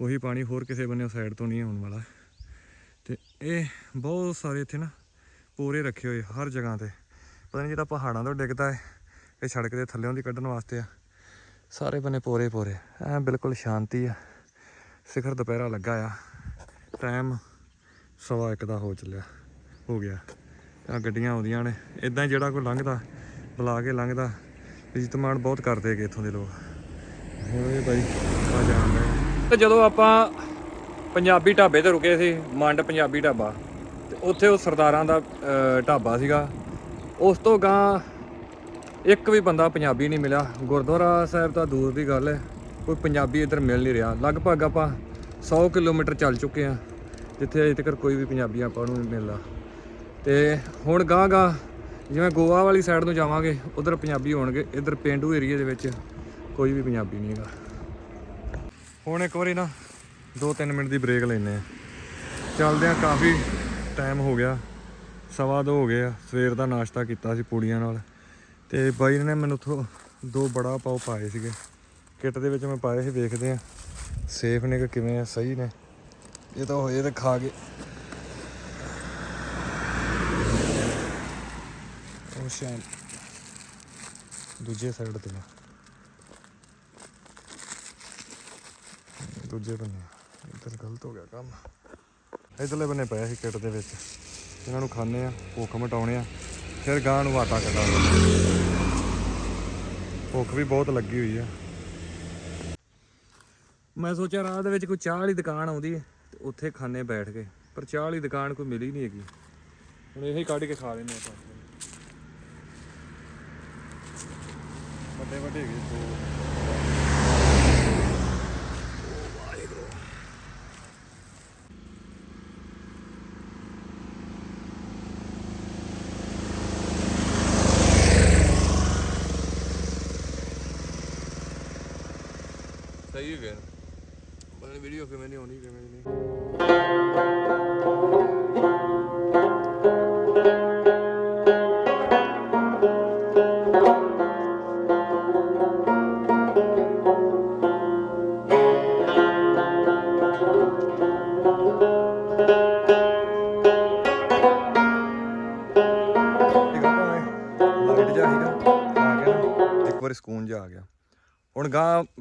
S1: ਉਹੀ ਪਾਣੀ ਹੋਰ ਕਿਸੇ ਬੰਨੇ ਸਾਈਡ ਤੋਂ ਨਹੀਂ ਆਉਣ ਵਾਲਾ। ਤੇ ਇਹ ਬਹੁਤ ਸਾਰੇ ਇੱਥੇ ਨਾ ਪੂਰੇ ਰੱਖੇ ਹੋਏ ਹਰ ਜਗ੍ਹਾ ਤੇ। ਪਤਾ ਨਹੀਂ ਜਿਹੜਾ ਪਹਾੜਾਂ ਤੋਂ ਡਿੱਗਦਾ ਹੈ, ਇਹ ਸੜਕ ਦੇ ਥੱਲੇੋਂ ਦੀ ਕੱਢਣ ਵਾਸਤੇ ਆ। ਸਾਰੇ ਬੰਨੇ ਪੋਰੇ ਪੋਰੇ। ਐ ਬਿਲਕੁਲ ਸ਼ਾਂਤੀ ਆ। ਸਿਖਰ ਦੁਪਹਿਰਾ ਲੱਗਾ ਆ। ਟਾਈਮ ਸਵਾ ਇੱਕ ਦਾ ਹੋ ਚੱਲਿਆ। ਹੋ ਗਿਆ। ਆ ਗੱਡੀਆਂ ਆਉਂਦੀਆਂ ਨੇ। ਇਦਾਂ ਜਿਹੜਾ ਕੋਈ ਲੰਘਦਾ, ਬੁਲਾ ਕੇ ਲੰਘਦਾ। ਇੱਜ਼ਤਮਾਨ ਬਹੁਤ ਕਰਦੇ ਹੈਗੇ ਇੱਥੋਂ ਦੇ ਲੋਕ। ਹੋਏ ਬਾਈ, ਆ ਜਾਣਦਾ ਤੇ ਜਦੋਂ ਆਪਾਂ ਪੰਜਾਬੀ ਢਾਬੇ ਤੇ ਰੁਕੇ ਸੀ, ਮੰਡ ਪੰਜਾਬੀ ਢਾਬਾ, ਤੇ ਉੱਥੇ ਉਹ ਸਰਦਾਰਾਂ ਦਾ ਢਾਬਾ ਸੀਗਾ। ਉਸ ਤੋਂ ਗਾਂ ਇੱਕ ਵੀ ਬੰਦਾ ਪੰਜਾਬੀ ਨਹੀਂ ਮਿਲਿਆ। ਗੁਰਦੁਆਰਾ ਸਾਹਿਬ ਤਾਂ ਦੂਰ ਦੀ ਗੱਲ ਹੈ, ਕੋਈ ਪੰਜਾਬੀ ਇੱਧਰ ਮਿਲ ਨਹੀਂ ਰਿਹਾ। ਲਗਭਗ ਆਪਾਂ 100 ਕਿਲੋਮੀਟਰ ਚੱਲ ਚੁੱਕੇ ਆ ਜਿੱਥੇ ਅਜੇ ਤੱਕ ਕੋਈ ਵੀ ਪੰਜਾਬੀ ਆਪਾਂ ਨੂੰ ਨਹੀਂ ਮਿਲਦਾ। ਤੇ ਹੁਣ ਗਾਂ ਗਾਂ ਜਿਵੇਂ ਗੋਆ ਵਾਲੀ ਸਾਈਡ ਨੂੰ ਜਾਵਾਂਗੇ, ਉਧਰ ਪੰਜਾਬੀ ਹੋਣਗੇ, ਇੱਧਰ ਪਿੰਡੂ ਏਰੀਆ ਦੇ ਵਿੱਚ ਕੋਈ ਵੀ ਪੰਜਾਬੀ ਨਹੀਂ ਹੈਗਾ। ਹੁਣ ਇੱਕ ਵਾਰੀ ਨਾ 2-3 ਮਿੰਟ ਦੀ ਬ੍ਰੇਕ ਲੈਨੇ ਆ ਚੱਲਦੇ ਆ ਕਾਫੀ ਟਾਈਮ ਹੋ ਗਿਆ, ਸਵਾ ਦੋ ਹੋ ਗਏ ਆ, ਸਵੇਰ ਦਾ ਨਾਸ਼ਤਾ ਕੀਤਾ ਸੀ ਪੂੜੀਆਂ ਨਾਲ। ਤੇ ਬਾਈ ਨੇ ਮੈਨੂੰ ਉੱਥੋਂ ਦੋ ਬੜਾ ਪਾਉ ਪਾਏ ਸੀਗੇ। ਕਿੱਟ ਦੇ ਵਿੱਚ ਮੈਂ ਪਾਏ ਸੀ, ਵੇਖਦੇ ਆ ਸੇਫ ਨੇ ਕਿ ਕਿਵੇਂ ਆ, ਸਹੀ ਨੇ। ਇਹ ਤਾਂ ਹੋਏ ਤੇ ਖਾ ਕੇ ਉਹ ਸ਼ਾਇਦ ਦੂਜੇ ਸਾਈਡ ਤੇ ਦੂਜੇ ਬੰਨੇ ਇੱਧਰ ਗਲਤ ਹੋ ਗਿਆ ਕੰਮ। ਇਧਰਲੇ ਬੰਨੇ ਪਿਆ ਸੀ ਕਿੱਟ ਦੇ ਵਿੱਚ। ਇਹਨਾਂ ਨੂੰ ਖਾਣੇ ਆ, ਭੁੱਖ ਮਟਾਉਣੇ ਆ। ਫਿਰ ਗਾਂ ਨੂੰ ਆਟਾ ਕੱਢਾਂਗੇ ਭੁੱਖ ਵੀ ਬਹੁਤ ਲੱਗੀ ਹੋਈ ਆ। ਮੈਂ ਸੋਚਿਆ ਰਾਹ ਦੇ ਵਿੱਚ ਕੋਈ ਚਾਹ ਵਾਲੀ ਦੁਕਾਨ ਆਉਂਦੀ ਹੈ ਤੇ ਉੱਥੇ ਖਾਣੇ ਬੈਠ ਕੇ। ਪਰ ਚਾਹ ਵਾਲੀ ਦੁਕਾਨ ਕੋਈ ਮਿਲੀ ਨਹੀਂ ਹੈਗੀ। ਹੁਣ ਇਹੀ ਕੱਢ ਕੇ ਖਾ ਲੈਂਦੇ ਆਪਾਂ। ਵੱਡੇ ਵੱਡੇ ਹੈਗੇ ਦੋ ਸਹੀ ਹੈ ਪਰ ਵੀਡੀਓ ਕਿਵੇਂ ਨਹੀਂ ਆਉਣੀ ਕਿਵੇਂ?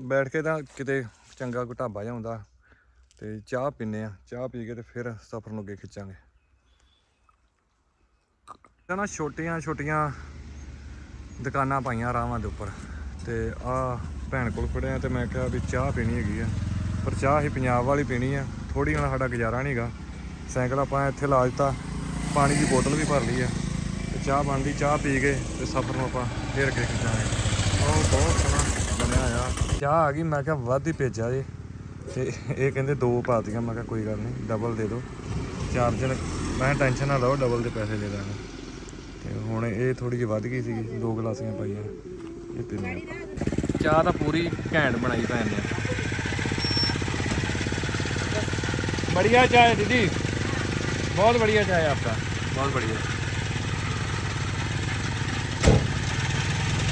S1: ਬੈਠ ਕੇ ਤਾਂ ਕਿਤੇ ਚੰਗਾ ਕੋਈ ਢਾਬਾ ਜਿਹਾ ਹੁੰਦਾ ਤੇ ਚਾਹ ਪੀਨੇ ਆ ਚਾਹ ਪੀ ਕੇ ਤੇ ਫਿਰ ਸਫ਼ਰ ਨੂੰ ਅੱਗੇ ਖਿੱਚਾਂਗੇ। ਤਾਂ ਨਾ ਛੋਟੀਆਂ ਛੋਟੀਆਂ ਦੁਕਾਨਾਂ ਪਾਈਆਂ ਰਾਵਾਂ ਦੇ ਉੱਪਰ ਤੇ ਆ ਭੈਣ ਕੋਲ ਖੜਿਆ ਆ ਤੇ ਮੈਂ ਕਿਹਾ ਵੀ ਚਾਹ ਪੀਣੀ ਹੈਗੀ ਆ। ਪਰ ਚਾਹ ਹੀ ਪੰਜਾਬ ਵਾਲੀ ਪੀਣੀ ਆ। ਥੋੜੀ ਨਾਲ ਸਾਡਾ ਗੁਜ਼ਾਰਾ ਨਹੀਂਗਾ ਸਾਈਕਲ ਆਪਾਂ ਇੱਥੇ ਲਾ ਦਿੱਤਾ। ਪਾਣੀ ਦੀ ਬੋਤਲ ਵੀ ਭਰ ਲਈ ਆ। ਤੇ ਚਾਹ ਬਣਦੀ, ਚਾਹ ਪੀ ਕੇ ਤੇ ਸਫ਼ਰ ਨੂੰ ਆਪਾਂ ਫੇਰ ਅੱਗੇ ਖਿੱਚਾਂਗੇ। ਉਹ ਬਹੁਤ ਚਾਹ ਆ ਗਈ ਮੈਂ ਕਿਹਾ ਵੱਧ ਹੀ ਭੇਜਿਆ ਜੀ ਤੇ ਇਹ ਕਹਿੰਦੇ ਦੋ ਪਾਤੀਆਂ ਮੈਂ ਕਿਹਾ ਕੋਈ ਗੱਲ ਨਹੀਂ ਡਬਲ ਦੇ ਦਿਓ ਚਾਰਜਰ ਮੈਂ ਟੈਨਸ਼ਨ ਨਾ ਲਓ ਡਬਲ ਦੇ ਪੈਸੇ ਦੇ ਦਾਂਗਾ ਤੇ ਹੁਣ ਇਹ ਥੋੜੀ ਜਿਹੀ ਵੱਧ ਗਈ ਸੀਗੀ ਦੋ ਗਲਾਸੀਆਂ ਪਾਈਆਂ ਇਹ ਪੀਨੇ ਆਪਾਂ ਚਾਹ ਤਾਂ ਪੂਰੀ ਘੈਂਟ ਬਣਾਈ ਭੈਣ ਨੇ बढ़िया चाय दीदी बहुत बढ़िया चाय आपका बहुत बढ़िया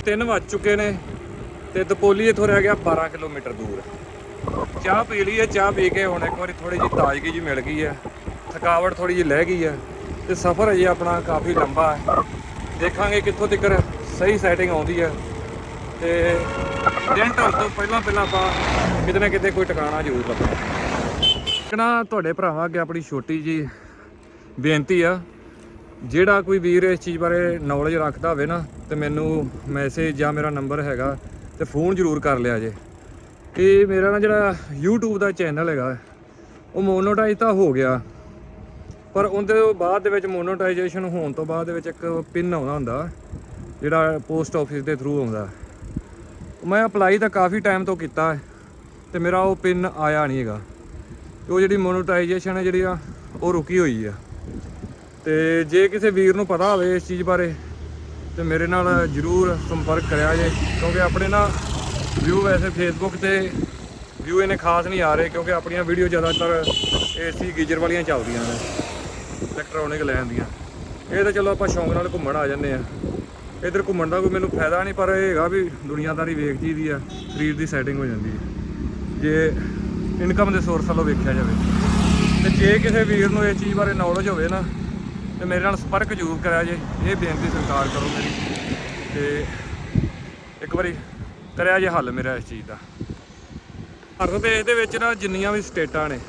S1: ਤਿੰਨ ਵੱਜ ਚੁੱਕੇ ਨੇ ਤੇ ਦਪੋਲੀ ਇੱਥੋਂ ਰਹਿ ਗਿਆ 12 ਕਿਲੋਮੀਟਰ ਦੂਰ। ਚਾਹ ਪੀ ਲਈ ਹੈ, ਚਾਹ ਪੀ ਕੇ ਹੁਣ ਇੱਕ ਵਾਰੀ ਥੋੜੀ ਜਿਹੀ ਤਾਜ਼ਗੀ ਜੀ ਮਿਲ ਗਈ ਹੈ। ਥਕਾਵਟ ਥੋੜੀ ਜਿਹੀ ਲਹਿ ਗਈ ਹੈ ਤੇ ਸਫ਼ਰ ਅਜੇ ਆਪਣਾ ਕਾਫੀ ਲੰਬਾ ਹੈ। ਦੇਖਾਂਗੇ ਕਿੱਥੋਂ ਤੱਕ ਸਹੀ ਸੈਟਿੰਗ ਆਉਂਦੀ ਹੈ। ਤੇ ਦਿਨ ਢਲ ਤੋਂ ਪਹਿਲਾਂ ਪਹਿਲਾਂ ਆਪਾਂ ਕਿਤੇ ਨਾ ਕਿਤੇ ਕੋਈ ਟਿਕਾਣਾ ਜ਼ਰੂਰ ਲੱਭਣਾ। ਕਿਹੜਾ ਤੁਹਾਡੇ ਭਰਾਵਾਂ ਅੱਗੇ ਆਪਣੀ ਛੋਟੀ ਜੀ ਬੇਨਤੀ ਆ। ਜਿਹੜਾ ਕੋਈ ਵੀਰ ਇਸ ਚੀਜ਼ ਬਾਰੇ ਨੌਲੇਜ ਰੱਖਦਾ ਹੋਵੇ ਨਾ, ਤੇ ਮੈਨੂੰ ਮੈਸੇਜ ਜਾਂ ਮੇਰਾ ਨੰਬਰ ਹੈਗਾ ਤੇ ਫੋਨ ਜ਼ਰੂਰ ਕਰ ਲਿਆ ਜੇ। ਇਹ ਮੇਰਾ ਨਾ ਜਿਹੜਾ YouTube ਦਾ ਚੈਨਲ ਹੈਗਾ, ਉਹ ਮੋਨੋਟਾਈਜ਼ ਤਾਂ ਹੋ ਗਿਆ। ਪਰ ਉਹਦੇ ਬਾਅਦ ਦੇ ਵਿੱਚ ਮੋਨੋਟਾਈਜੇਸ਼ਨ ਹੋਣ ਤੋਂ ਬਾਅਦ ਦੇ ਵਿੱਚ ਇੱਕ ਪਿੰਨ ਆਉਂਦਾ ਹੁੰਦਾ, ਜਿਹੜਾ ਪੋਸਟ ਆਫਿਸ ਦੇ ਥਰੂ ਆਉਂਦਾ। ਮੈਂ ਅਪਲਾਈ ਤਾਂ ਕਾਫੀ ਟਾਈਮ ਤੋਂ ਕੀਤਾ ਹੈ ਤੇ ਮੇਰਾ ਉਹ ਪਿੰਨ ਆਇਆ ਨਹੀਂ ਹੈਗਾ। ਉਹ ਜਿਹੜੀ ਮੋਨੋਟਾਈਜੇਸ਼ਨ ਹੈ ਜਿਹੜੀ ਆ, ਉਹ ਰੁਕੀ ਹੋਈ ਆ। ਤੇ ਜੇ ਕਿਸੇ ਵੀਰ ਨੂੰ ਪਤਾ ਹੋਵੇ ਇਸ ਚੀਜ਼ ਬਾਰੇ ਤੇ ਮੇਰੇ ਨਾਲ ਜਰੂਰ ਸੰਪਰਕ ਕਰਿਆ ਜੇ, ਕਿਉਂਕਿ ਆਪਣੇ ਨਾ ਵਿਊ ਵੈਸੇ ਫੇਸਬੁੱਕ ਤੇ ਵਿਊ ਇਹਨੇ ਖਾਸ ਨਹੀਂ ਆ ਰਹੇ, ਕਿਉਂਕਿ ਆਪਣੀਆਂ ਵੀਡੀਓ ਜ਼ਿਆਦਾਤਰ ਏਸੀ ਗੀਜ਼ਰ ਵਾਲੀਆਂ ਚੱਲਦੀਆਂ ਨੇ ਇਲੈਕਟ੍ਰੋਨਿਕ ਲੈਣ ਦੀਆਂ। ਇਹ ਤਾਂ ਚਲੋ ਆਪਾਂ ਸ਼ੌਂਕ ਨਾਲ ਘੁੰਮਣ ਆ ਜਾਂਦੇ ਆ। ਇਧਰ ਘੁੰਮਣ ਦਾ ਕੋਈ ਮੈਨੂੰ ਫਾਇਦਾ ਨਹੀਂ, ਪਰ ਇਹ ਹੈਗਾ ਵੀ ਦੁਨੀਆਦਾਰੀ ਵੇਖ ਜੀ ਦੀ ਆ, ਸਰੀਰ ਦੀ ਸੈਟਿੰਗ ਹੋ ਜਾਂਦੀ ਹੈ ਜੇ ਇਨਕਮ ਦੇ ਸੋਰਸ ਵੱਲੋਂ ਵੇਖਿਆ ਜਾਵੇ। ਤੇ ਜੇ ਕਿਸੇ ਵੀਰ ਨੂੰ ਇਹ ਚੀਜ਼ ਬਾਰੇ ਨੌਲੇਜ ਹੋਵੇ ਨਾ ਤੇ ਮੇਰੇ ਨਾਲ ਸੰਪਰਕ ਜ਼ਰੂਰ ਕਰਿਆ ਜੇ, ਇਹ ਬੇਨਤੀ ਸਰਕਾਰ ਕਰੋ ਮੇਰੀ। ਤੇ ਇੱਕ ਵਾਰੀ ਕਰਿਆ ਜੇ ਹੱਲ ਮੇਰਾ ਇਸ ਚੀਜ਼ ਦਾ। ਭਾਰਤ ਦੇਸ਼ ਦੇ ਵਿੱਚ ਨਾ ਜਿੰਨੀਆਂ ਵੀ ਸਟੇਟਾਂ ਨੇ,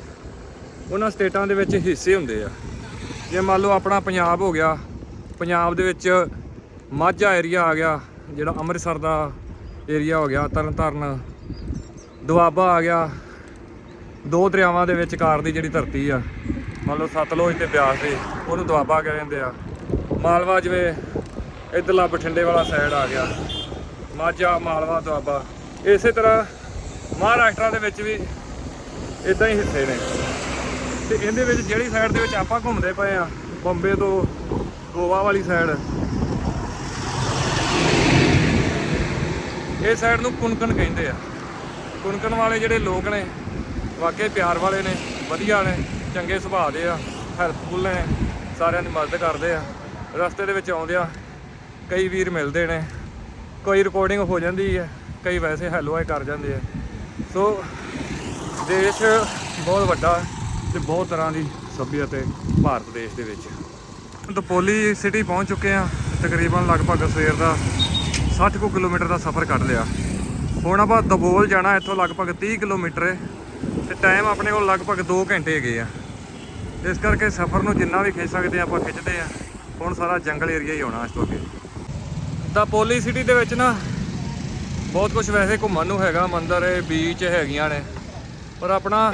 S1: ਉਹਨਾਂ ਸਟੇਟਾਂ ਦੇ ਵਿੱਚ ਹਿੱਸੇ ਹੁੰਦੇ ਆ। ਜੇ ਮੰਨ ਲਓ ਆਪਣਾ ਪੰਜਾਬ ਹੋ ਗਿਆ, ਪੰਜਾਬ ਦੇ ਵਿੱਚ ਮਾਝਾ ਏਰੀਆ ਆ ਗਿਆ, ਜਿਹੜਾ ਅੰਮ੍ਰਿਤਸਰ ਦਾ ਏਰੀਆ ਹੋ ਗਿਆ, ਤਰਨਤਾਰਨ, ਦੁਆਬਾ ਆ ਗਿਆ, ਦੋ ਦਰਿਆਵਾਂ ਦੇ ਵਿਚਕਾਰ ਦੀ ਜਿਹੜੀ ਧਰਤੀ ਆ ਮੰਨ ਲਓ ਸਤਲੁਜ ਤੇ ਬਿਆਸ ਦੇ ਉਹਨੂੰ ਦੁਆਬਾ ਕਹਿੰਦੇ ਆ। ਮਾਲਵਾ ਜਿਵੇਂ ਇਧਰਲਾ ਬਠਿੰਡੇ ਵਾਲਾ ਸਾਈਡ ਆ ਗਿਆ। ਮਾਝਾ, ਮਾਲਵਾ, ਦੁਆਬਾ। ਇਸੇ ਤਰ੍ਹਾਂ ਮਹਾਰਾਸ਼ਟਰ ਦੇ ਵਿੱਚ ਵੀ ਇਦਾਂ ਹੀ ਹਿੱਸੇ ਨੇ। ਤੇ ਇਹਦੇ ਵਿੱਚ ਜਿਹੜੀ ਸਾਈਡ ਦੇ ਵਿੱਚ ਆਪਾਂ ਘੁੰਮਦੇ ਪਏ ਆ, ਬੰਬੇ ਤੋਂ ਗੋਆ ਵਾਲੀ ਸਾਈਡ ਇਹ ਸਾਈਡ ਨੂੰ ਕੁਨਕਨ ਕਹਿੰਦੇ ਆ। ਕੁਨਕਨ ਵਾਲੇ ਜਿਹੜੇ ਲੋਕ ਨੇ, ਵਾਕਈ ਪਿਆਰ ਵਾਲੇ ਨੇ, ਵਧੀਆ ਨੇ। ਚੰਗੇ ਸੁਭਾਅ ਦੇ ਆ ਹੈਲਪਫੁਲ ਨੇ, ਸਾਰਿਆਂ ਦੀ ਮਦਦ ਕਰਦੇ ਆ। ਰਸਤੇ ਦੇ ਵਿੱਚ ਆਉਂਦੇ ਆ ਕਈ ਵੀਰ ਮਿਲਦੇ ਨੇ, ਕੋਈ ਰਿਕਾਰਡਿੰਗ ਹੋ ਜਾਂਦੀ ਹੈ, ਕਈ ਵੈਸੇ ਹੈਲੋ ਹਾਈ ਕਰ ਜਾਂਦੇ ਆ। ਸੋ ਦੇਸ਼ ਬਹੁਤ ਵੱਡਾ ਹੈ ਤੇ ਬਹੁਤ ਤਰ੍ਹਾਂ ਦੀ ਸੱਭਿਅਤ ਹੈ ਭਾਰਤ ਦੇਸ਼ ਦੇ ਵਿੱਚ। ਦਪੋਲੀ ਸਿਟੀ ਪਹੁੰਚ ਚੁੱਕੇ ਆ, ਤਕਰੀਬਨ ਲਗਭਗ ਸਵੇਰ ਦਾ 60 ਕੁ ਕਿਲੋਮੀਟਰ ਦਾ ਸਫ਼ਰ ਕੱਢ ਲਿਆ। ਹੁਣ ਆਪਾਂ ਦਬੋਲ ਜਾਣਾ, ਇੱਥੋਂ ਲਗਭਗ 30 ਕਿਲੋਮੀਟਰ ਹੈ। ਤੇ ਟਾਈਮ ਆਪਣੇ ਕੋਲ ਲਗਭਗ 2 ਘੰਟੇ ਹੈਗੇ ਆ। ਇਸ ਕਰਕੇ ਸਫ਼ਰ ਨੂੰ ਜਿੰਨਾ ਵੀ ਖਿੱਚ ਸਕਦੇ ਆ, ਆਪਾਂ ਖਿੱਚਦੇ ਆ। ਹੁਣ ਸਾਰਾ ਜੰਗਲ ਏਰੀਆ ਹੀ ਆਉਣਾ ਇਸ ਤੋਂ ਅੱਗੇ। ਤਾਂ ਪੋਲੀ ਸਿਟੀ ਦੇ ਵਿੱਚ ਨਾ ਬਹੁਤ ਕੁਝ ਵੈਸੇ ਘੁੰਮਣ ਨੂੰ ਹੈਗਾ, ਮੰਦਰ ਹੈ ਬੀਚ ਹੈਗੀਆਂ ਨੇ। ਪਰ ਆਪਣਾ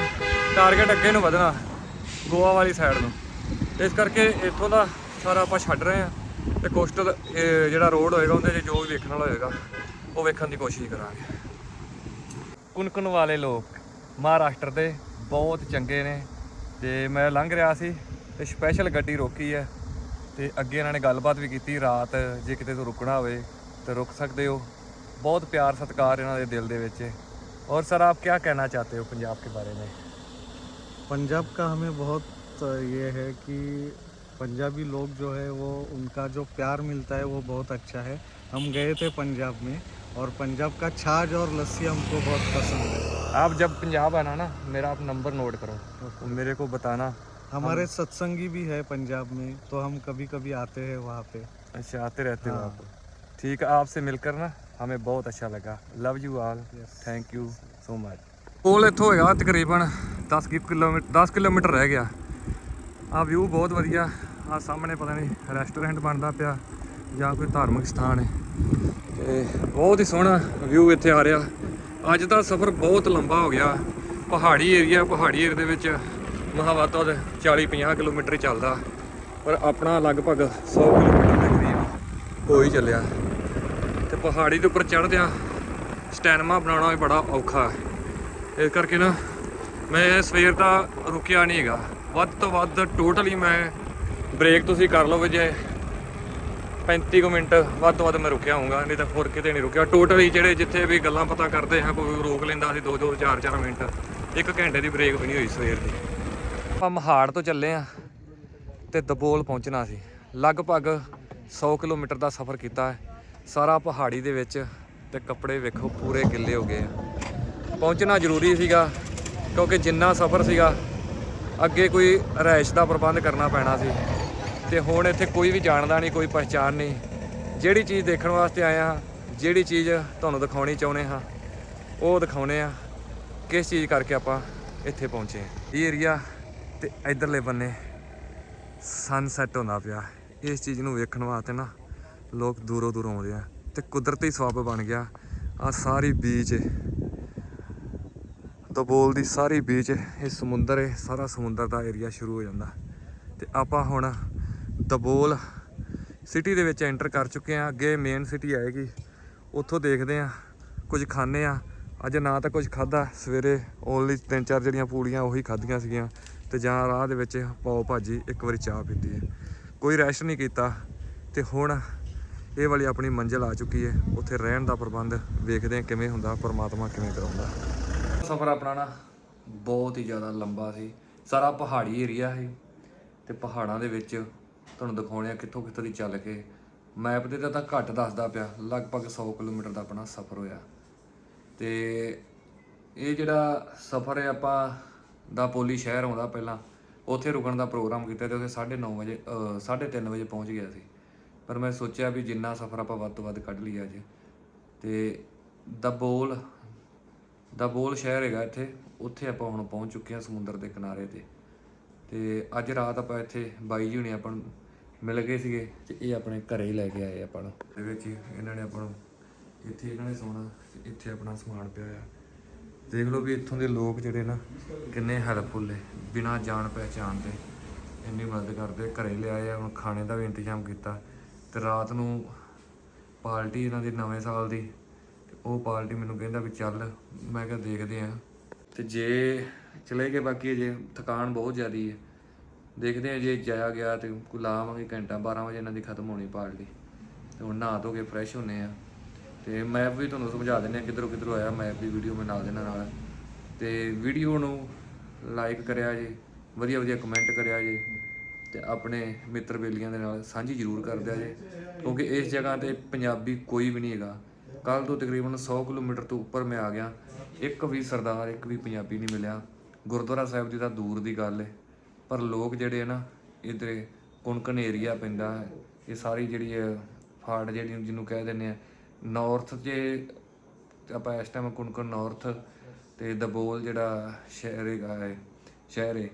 S1: ਟਾਰਗੇਟ ਅੱਗੇ ਨੂੰ ਵਧਣਾ, ਗੋਆ ਵਾਲੀ ਸਾਈਡ ਨੂੰ। ਇਸ ਕਰਕੇ ਇੱਥੋਂ ਦਾ ਸਾਰਾ ਆਪਾਂ ਛੱਡ ਰਹੇ ਹਾਂ ਤੇ ਕੋਸਟਲ ਜਿਹੜਾ ਰੋਡ ਹੋਏਗਾ, ਉਹਦੇ 'ਚ ਜੋ ਵੀ ਵੇਖਣ ਵਾਲਾ ਹੋਏਗਾ, ਉਹ ਵੇਖਣ ਦੀ ਕੋਸ਼ਿਸ਼ ਕਰਾਂਗੇ। ਕੁਨਕਨ ਵਾਲੇ ਲੋਕ। ਮਹਾਰਾਸ਼ਟਰ ਦੇ ਬਹੁਤ ਚੰਗੇ ਨੇ ਤੇ ਮੈਂ ਲੰਘ ਰਿਹਾ ਸੀ ਤੇ ਸਪੈਸ਼ਲ ਗੱਡੀ ਰੋਕੀ ਹੈ ਤੇ ਅੱਗੇ ਇਹਨਾਂ ਨੇ ਗੱਲਬਾਤ ਵੀ ਕੀਤੀ ਰਾਤ ਜੇ ਕਿਤੇ ਤੋਂ ਰੁਕਣਾ ਹੋਵੇ ਤੇ ਰੁਕ ਸਕਦੇ ਹੋ ਬਹੁਤ ਪਿਆਰ ਸਤਿਕਾਰ ਇਹਨਾਂ ਦੇ ਦਿਲ ਦੇ ਵਿੱਚ ਹੈ और सर आप क्या कहना चाहते हो पंजाब के बारे में
S6: पंजाब का हमें बहुत ये है कि पंजाबी लोग जो है वो उनका जो प्यार मिलता है वो बहुत अच्छा है हम गए थे पंजाब में और पंजाब का छाछ और लस्सी हमको बहुत पसंद है
S1: आप जब पंजाब आना ना मेरा आप नंबर नोट करो तो मेरे को बताना
S6: हमारे सत्संगी भी है पंजाब में तो हम कभी कभी आते हैं वहाँ पे
S1: अच्छा आते रहते हो
S6: हाँ।
S1: आप ठीक है आपसे मिलकर ना हमें बहुत अच्छा लगा love you all thank you so much ਕੋਲ ਇੱਥੋਂ ਹੈਗਾ ਤਕਰੀਬਨ 10 ਕੁ ਕਿਲੋਮੀਟਰ 10 ਕਿਲੋਮੀਟਰ ਰਹਿ ਗਿਆ ਆ ਵਿਊ ਬਹੁਤ ਵਧੀਆ ਆ ਸਾਹਮਣੇ ਪਤਾ ਨਹੀਂ ਰੈਸਟੋਰੈਂਟ ਬਣਦਾ ਪਿਆ ਜਾਂ ਕੋਈ ਧਾਰਮਿਕ ਸਥਾਨ ਹੈ ਤੇ ਬਹੁਤ ਹੀ ਸੋਹਣਾ ਵਿਊ ਇੱਥੇ ਆ ਰਿਹਾ। ਅੱਜ ਦਾ ਸਫ਼ਰ ਬਹੁਤ ਲੰਬਾ ਹੋ ਗਿਆ। ਪਹਾੜੀ ਏਰੀਆ ਪਹਾੜੀ ਏਰੀਆ ਦੇ ਵਿੱਚ ਮਹਾਵਤ ਤੋਂ 40 50 ਕਿਲੋਮੀਟਰ ਚੱਲਦਾ। ਪਰ ਆਪਣਾ ਲਗਭਗ 100 ਕਿਲੋਮੀਟਰ ਦੇ ਕਰੀਬ ਹੋ ਹੀ ਚੱਲਿਆ। ਤੇ ਪਹਾੜੀ ਦੇ ਉੱਪਰ ਚੜ੍ਹਦਿਆਂ ਸਟੈਨਮਾ ਬਣਾਉਣਾ ਵੀ ਬੜਾ ਔਖਾ ਇਸ ਕਰਕੇ ਨਾ ਮੈਂ ਸਵੇਰ ਦਾ ਰੁਕਿਆ ਨਹੀਂ ਹੈਗਾ। ਵੱਧ ਤੋਂ ਵੱਧ ਟੋਟਲੀ ਮੈਂ ਬ੍ਰੇਕ ਤੁਸੀਂ ਕਰ ਲਓਗੇ ਜੇ 35 ਕੁ ਮਿੰਟ ਵੱਧ ਤੋਂ ਵੱਧ ਮੈਂ ਰੁਕਿਆ ਹੋਊਗਾ, ਨਹੀਂ ਤਾਂ ਹੋਰ ਕਿਤੇ ਨਹੀਂ ਰੁਕਿਆ। ਟੋਟਲੀ ਜਿਹੜੇ ਜਿੱਥੇ ਵੀ ਗੱਲਾਂ ਪਤਾ ਕਰਦੇ ਹਾਂ, ਕੋਈ ਰੋਕ ਲੈਂਦਾ ਸੀ 2 2 4 4 ਮਿੰਟ। ਇੱਕ ਘੰਟੇ ਦੀ ਬ੍ਰੇਕ ਵੀ ਨਹੀਂ ਹੋਈ ਸਵੇਰ ਦੀ। ਆਪਾਂ ਮਹਾੜ ਤੋਂ ਚੱਲੇ ਆ ਤੇ ਦਬੋਲ ਪਹੁੰਚਣਾ ਸੀ। ਲਗਭਗ 100 ਕਿਲੋਮੀਟਰ ਦਾ ਸਫ਼ਰ ਕੀਤਾ ਸਾਰਾ ਪਹਾੜੀ ਦੇ ਵਿੱਚ ਤੇ ਕੱਪੜੇ ਵੇਖੋ, ਪੂਰੇ ਗਿੱਲੇ ਹੋ ਗਏ ਆ। ਪਹੁੰਚਣਾ ਜ਼ਰੂਰੀ ਸੀਗਾ, ਕਿਉਂਕਿ ਜਿੰਨਾ ਸਫ਼ਰ ਸੀਗਾ, ਅੱਗੇ ਕੋਈ ਰਿਹਾਇਸ਼ ਦਾ ਪ੍ਰਬੰਧ ਕਰਨਾ ਪੈਣਾ ਸੀ। ਤੇ ਹੁਣ ਇੱਥੇ ਕੋਈ ਵੀ ਜਾਣਦਾ ਨਹੀਂ, ਕੋਈ ਪਛਾਣ ਨਹੀਂ। ਜਿਹੜੀ ਚੀਜ਼ ਦੇਖਣ ਵਾਸਤੇ ਆਏ ਹਾਂ, ਜਿਹੜੀ ਚੀਜ਼ ਤੁਹਾਨੂੰ ਦਿਖਾਉਣੀ ਚਾਹੁੰਦੇ ਹਾਂ, ਉਹ ਦਿਖਾਉਣੇ ਆ ਕਿਸ ਚੀਜ਼ ਕਰਕੇ ਆਪਾਂ ਇੱਥੇ ਪਹੁੰਚੇ ਇਹ ਏਰੀਆ ਤੇ ਇਧਰਲੇ ਬੰਨੇ ਸਨਸੈਟ ਹੁੰਦਾ ਪਿਆ। ਇਸ ਚੀਜ਼ ਨੂੰ ਵੇਖਣ ਵਾਸਤੇ ਨਾ ਲੋਕ ਦੂਰੋਂ ਦੂਰੋਂ ਆਉਂਦੇ ਆ ਤੇ ਕੁਦਰਤੀ ਸਵਾਬ ਬਣ ਗਿਆ। ਆ ਸਾਰੀ ਬੀਚ ਤਬੋਲ ਦੀ ਸਾਰੀ ਬੀਚ ਇਹ ਸਮੁੰਦਰ ਹੈ ਸਾਰਾ ਸਮੁੰਦਰ ਦਾ ਏਰੀਆ ਸ਼ੁਰੂ ਹੋ ਜਾਂਦਾ। ਤੇ ਆਪਾਂ ਹੁਣ ਦਬੋਲ ਸਿਟੀ ਦੇ ਵਿੱਚ ਐਂਟਰ ਕਰ ਚੁੱਕੇ ਆ ਅੱਗੇ ਮੇਨ ਸਿਟੀ ਆਏਗੀ। ਉੱਥੋਂ ਦੇਖਦੇ ਆ ਕੁਝ ਖਾਣੇ ਆ ਅੱਜ ਨਾ ਤਾਂ ਕੁਝ ਖਾਦਾ ਸਵੇਰੇ ਓਨਲੀ ਤਿੰਨ ਚਾਰ ਜਿਹੜੀਆਂ ਪੂੜੀਆਂ ਉਹੀ ਖਾਧੀਆਂ ਸੀਗੀਆਂ। ਤੇ ਜਾਂ ਰਾਹ ਦੇ ਵਿੱਚ ਪਾਓ ਭਾਜੀ ਇੱਕ ਵਾਰੀ ਚਾਹ ਪੀਤੀ ਹੈ। ਕੋਈ ਰੈਸ਼ ਨਹੀਂ ਕੀਤਾ। ਤੇ ਹੁਣ ਇਹ ਵਾਲੀ ਆਪਣੀ ਮੰਜ਼ਿਲ ਆ ਚੁੱਕੀ ਹੈ। ਉੱਥੇ ਰਹਿਣ ਦਾ ਪ੍ਰਬੰਧ ਵੇਖਦੇ ਹਾਂ ਕਿਵੇਂ ਹੁੰਦਾ, ਪਰਮਾਤਮਾ ਕਿਵੇਂ ਕਰਾਉਂਦਾ। ਸਫ਼ਰ ਆਪਣਾ ਨਾ ਬਹੁਤ ਹੀ ਜ਼ਿਆਦਾ ਲੰਬਾ ਸੀ। ਸਾਰਾ ਪਹਾੜੀ ਏਰੀਆ ਸੀ। ਤੇ ਪਹਾੜਾਂ ਦੇ ਵਿੱਚ ਤੁਹਾਨੂੰ ਦਿਖਾਉਣੇ ਆ ਕਿੱਥੋਂ ਕਿੱਥੋਂ ਦੀ ਚੱਲ ਕੇ। ਮੈਪ ਤੇ ਤਾਂ ਘੱਟ ਦੱਸਦਾ ਪਿਆ, ਲਗਭਗ 100 ਕਿਲੋਮੀਟਰ ਦਾ ਆਪਣਾ ਸਫ਼ਰ ਹੋਇਆ। ਤੇ ਇਹ ਜਿਹੜਾ ਸਫ਼ਰ ਹੈ ਆਪਾਂ ਦਾ ਪੋਲੀ ਸ਼ਹਿਰ ਆਉਂਦਾ ਪਹਿਲਾਂ, ਉੱਥੇ ਰੁਕਣ ਦਾ ਪ੍ਰੋਗਰਾਮ ਕੀਤਾ ਤੇ ਉੱਥੇ 9:30 ਵਜੇ 3:30 ਵਜੇ ਪਹੁੰਚ ਗਿਆ ਸੀ। ਪਰ ਮੈਂ ਸੋਚਿਆ ਵੀ ਜਿੰਨਾ ਸਫ਼ਰ ਆਪਾਂ ਵੱਧ ਤੋਂ ਵੱਧ ਕੱਢ ਲਈਏ ਅੱਜ। ਤੇ ਦਬੋਲ ਦਬੋਲ ਸ਼ਹਿਰ ਹੈਗਾ ਇੱਥੇ, ਉੱਥੇ ਆਪਾਂ ਹੁਣ ਪਹੁੰਚ ਚੁੱਕੇ ਹਾਂ ਸਮੁੰਦਰ ਦੇ ਕਿਨਾਰੇ ਤੇ। ਤੇ ਅੱਜ ਰਾਤ ਆਪਾਂ ਇੱਥੇ ਬਾਈ ਜੀ ਹੁਣੇ ਆਪਾਂ ਮਿਲ ਗਏ ਸੀਗੇ ਤੇ ਇਹ ਆਪਣੇ ਘਰੇ ਹੀ ਲੈ ਕੇ ਆਏ ਆਪਾਂ ਨੂੰ। ਦੇ ਵਿੱਚ ਹੀ ਇਹਨਾਂ ਨੇ ਆਪਾਂ ਨੂੰ ਇੱਥੇ ਇਹਨਾਂ ਨੇ ਸੋਣਾ ਤੇ ਇੱਥੇ ਆਪਣਾ ਸਮਾਨ ਪਿਆ ਆ ਦੇਖ ਲਓ ਵੀ ਇੱਥੋਂ ਦੇ ਲੋਕ ਜਿਹੜੇ ਨਾ ਕਿੰਨੇ ਹੈਲਪਫੁਲ ਨੇ, ਬਿਨਾਂ ਜਾਣ ਪਹਿਚਾਣ ਦੇ ਇੰਨੀ ਮਦਦ ਕਰਦੇ, ਘਰੇ ਲਿਆਏ ਆ, ਹੁਣ ਖਾਣੇ ਦਾ ਵੀ ਇੰਤਜ਼ਾਮ ਕੀਤਾ ਤੇ ਰਾਤ ਨੂੰ ਪਾਰਟੀ ਇਹਨਾਂ ਦੀ ਨਵੇਂ ਸਾਲ ਦੀ ਤੇ ਉਹ ਪਾਰਟੀ ਮੈਨੂੰ ਕਹਿੰਦਾ ਵੀ ਚੱਲ, ਮੈਂ ਕਿਹਾ ਦੇਖਦੇ ਆ ਤੇ ਜੇ ਚਲੇ ਗਏ ਬਾਕੀ ਜੇ ਥਕਾਨ ਬਹੁਤ ਜ਼ਿਆਦੀ ਹੈ। ਦੇਖਦੇ ਹਾਂ ਜੇ ਜਾਇਆ ਗਿਆ ਤੇ ਕੋਈ ਲਾਵਾਂਗੇ ਘੰਟਾ 12 ਵਜੇ ਇਹਨਾਂ ਦੀ ਖਤਮ ਹੋਣੀ ਪਾਰਟੀ। ਤੇ ਹੁਣ ਨਹਾ ਧੋ ਕੇ ਫਰੈਸ਼ ਹੁੰਨੇ ਆ। ਤੇ ਮੈਪ ਵੀ ਤੁਹਾਨੂੰ ਸਮਝਾ ਦਿੰਦੇ ਆ, ਕਿੱਧਰੋਂ ਕਿੱਧਰੋਂ ਆਇਆ ਮੈਪ ਦੀ ਵੀਡੀਓ ਮੈਂ ਨਾਲ ਦੇਣਾ ਨਾਲ ਤੇ ਵੀਡੀਓ ਨੂੰ ਲਾਈਕ ਕਰਿਆ ਜੇ, ਵਧੀਆ ਵਧੀਆ ਕਮੈਂਟ ਕਰਿਆ ਜੇ, ਤੇ ਆਪਣੇ ਮਿੱਤਰ ਬੇਲੀਆਂ ਦੇ ਨਾਲ ਸਾਂਝੀ ਜ਼ਰੂਰ ਕਰ ਦਿਆ ਜੇ। ਕਿਉਂਕਿ ਇਸ ਜਗ੍ਹਾ ਤੇ ਪੰਜਾਬੀ ਕੋਈ ਵੀ ਨਹੀਂ ਹੈਗਾ। ਕੱਲ ਤੋਂ ਤਕਰੀਬਨ 100 ਕਿਲੋਮੀਟਰ ਤੋਂ ਉੱਪਰ ਮੈਂ ਆ ਗਿਆ। ਇੱਕ ਵੀ ਸਰਦਾਰ, ਇੱਕ ਵੀ ਪੰਜਾਬੀ ਨਹੀਂ ਮਿਲਿਆ। ਗੁਰਦੁਆਰਾ ਸਾਹਿਬ ਦੀ ਤਾਂ ਦੂਰ ਦੀ ਗੱਲ ਹੈ ਪਰ ਲੋਕ ਜਿਹੜੇ ਆ ਨਾ, ਇਧਰ ਕੁਣਕਣ ਏਰੀਆ ਪੈਂਦਾ ਹੈ। ਇਹ ਸਾਰੀ ਜਿਹੜੀ ਹੈ ਫਾੜ ਜਿਹੜੀ ਜਿਹਨੂੰ ਕਹਿ ਦਿੰਦੇ ਆ ਨਾਰਥ 'ਚ ਆਪਾਂ ਇਸ ਟਾਈਮ ਕੁਣਕਣ ਨਾਰਥ ਤੇ ਦਬੋਲ ਜਿਹੜਾ ਸ਼ਹਿਰ ਹੈਗਾ ਹੈ, ਸ਼ਹਿਰ ਹੈ।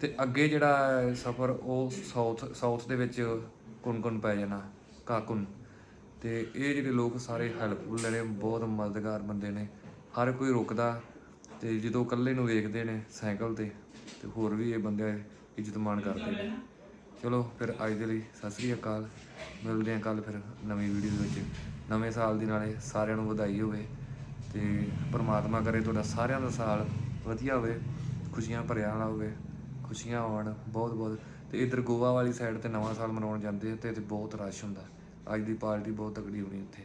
S1: ਤੇ ਅੱਗੇ ਜਿਹੜਾ ਸਫ਼ਰ ਉਹ ਸਾਊਥ ਸਾਊਥ ਦੇ ਵਿੱਚ ਕੁਣਕਣ ਪੈ ਜਾਣਾ, ਕਾਕੁਨ। ਤੇ ਇਹ ਜਿਹੜੇ ਲੋਕ ਸਾਰੇ ਹੈਲਪਫੁਲ ਨੇ ਬਹੁਤ ਮਦਦਗਾਰ ਬੰਦੇ ਨੇ। ਹਰ ਕੋਈ ਰੁਕਦਾ ਤੇ ਜਦੋਂ ਇਕੱਲੇ ਨੂੰ ਵੇਖਦੇ ਨੇ ਸਾਈਕਲ ਤੇ ਤੇ ਹੋਰ ਵੀ ਇਹ ਬੰਦੇ ਇੱਜ਼ਤ ਮਾਣ ਕਰਦੇ ਨੇ। ਚਲੋ ਫਿਰ ਅੱਜ ਦੇ ਲਈ ਸਤਿ ਸ੍ਰੀ ਅਕਾਲ। ਮਿਲਦੇ ਹਾਂ ਕੱਲ ਫਿਰ ਨਵੀਂ ਵੀਡੀਓ ਦੇ ਵਿੱਚ। ਨਵੇਂ ਸਾਲ ਦੀ ਨਾਲੇ ਸਾਰਿਆਂ ਨੂੰ ਵਧਾਈ ਹੋਵੇ ਤੇ ਪਰਮਾਤਮਾ ਕਰੇ ਤੁਹਾਡਾ ਸਾਰਿਆਂ ਦਾ ਸਾਲ ਵਧੀਆ ਹੋਵੇ, ਖੁਸ਼ੀਆਂ ਭਰਿਆ ਵਾਲਾ ਹੋਵੇ, ਖੁਸ਼ੀਆਂ ਆਉਣ ਬਹੁਤ ਬਹੁਤ। ਤੇ ਇਧਰ ਗੋਆ ਵਾਲੀ ਸਾਈਡ ਤੇ ਨਵਾਂ ਸਾਲ ਮਨਾਉਣ ਜਾਂਦੇ ਆ ਤੇ ਇੱਥੇ ਬਹੁਤ ਰਸ਼ ਹੁੰਦਾ। ਅੱਜ ਦੀ ਪਾਰਟੀ ਬਹੁਤ ਤਕੜੀ ਹੋਣੀ ਇੱਥੇ।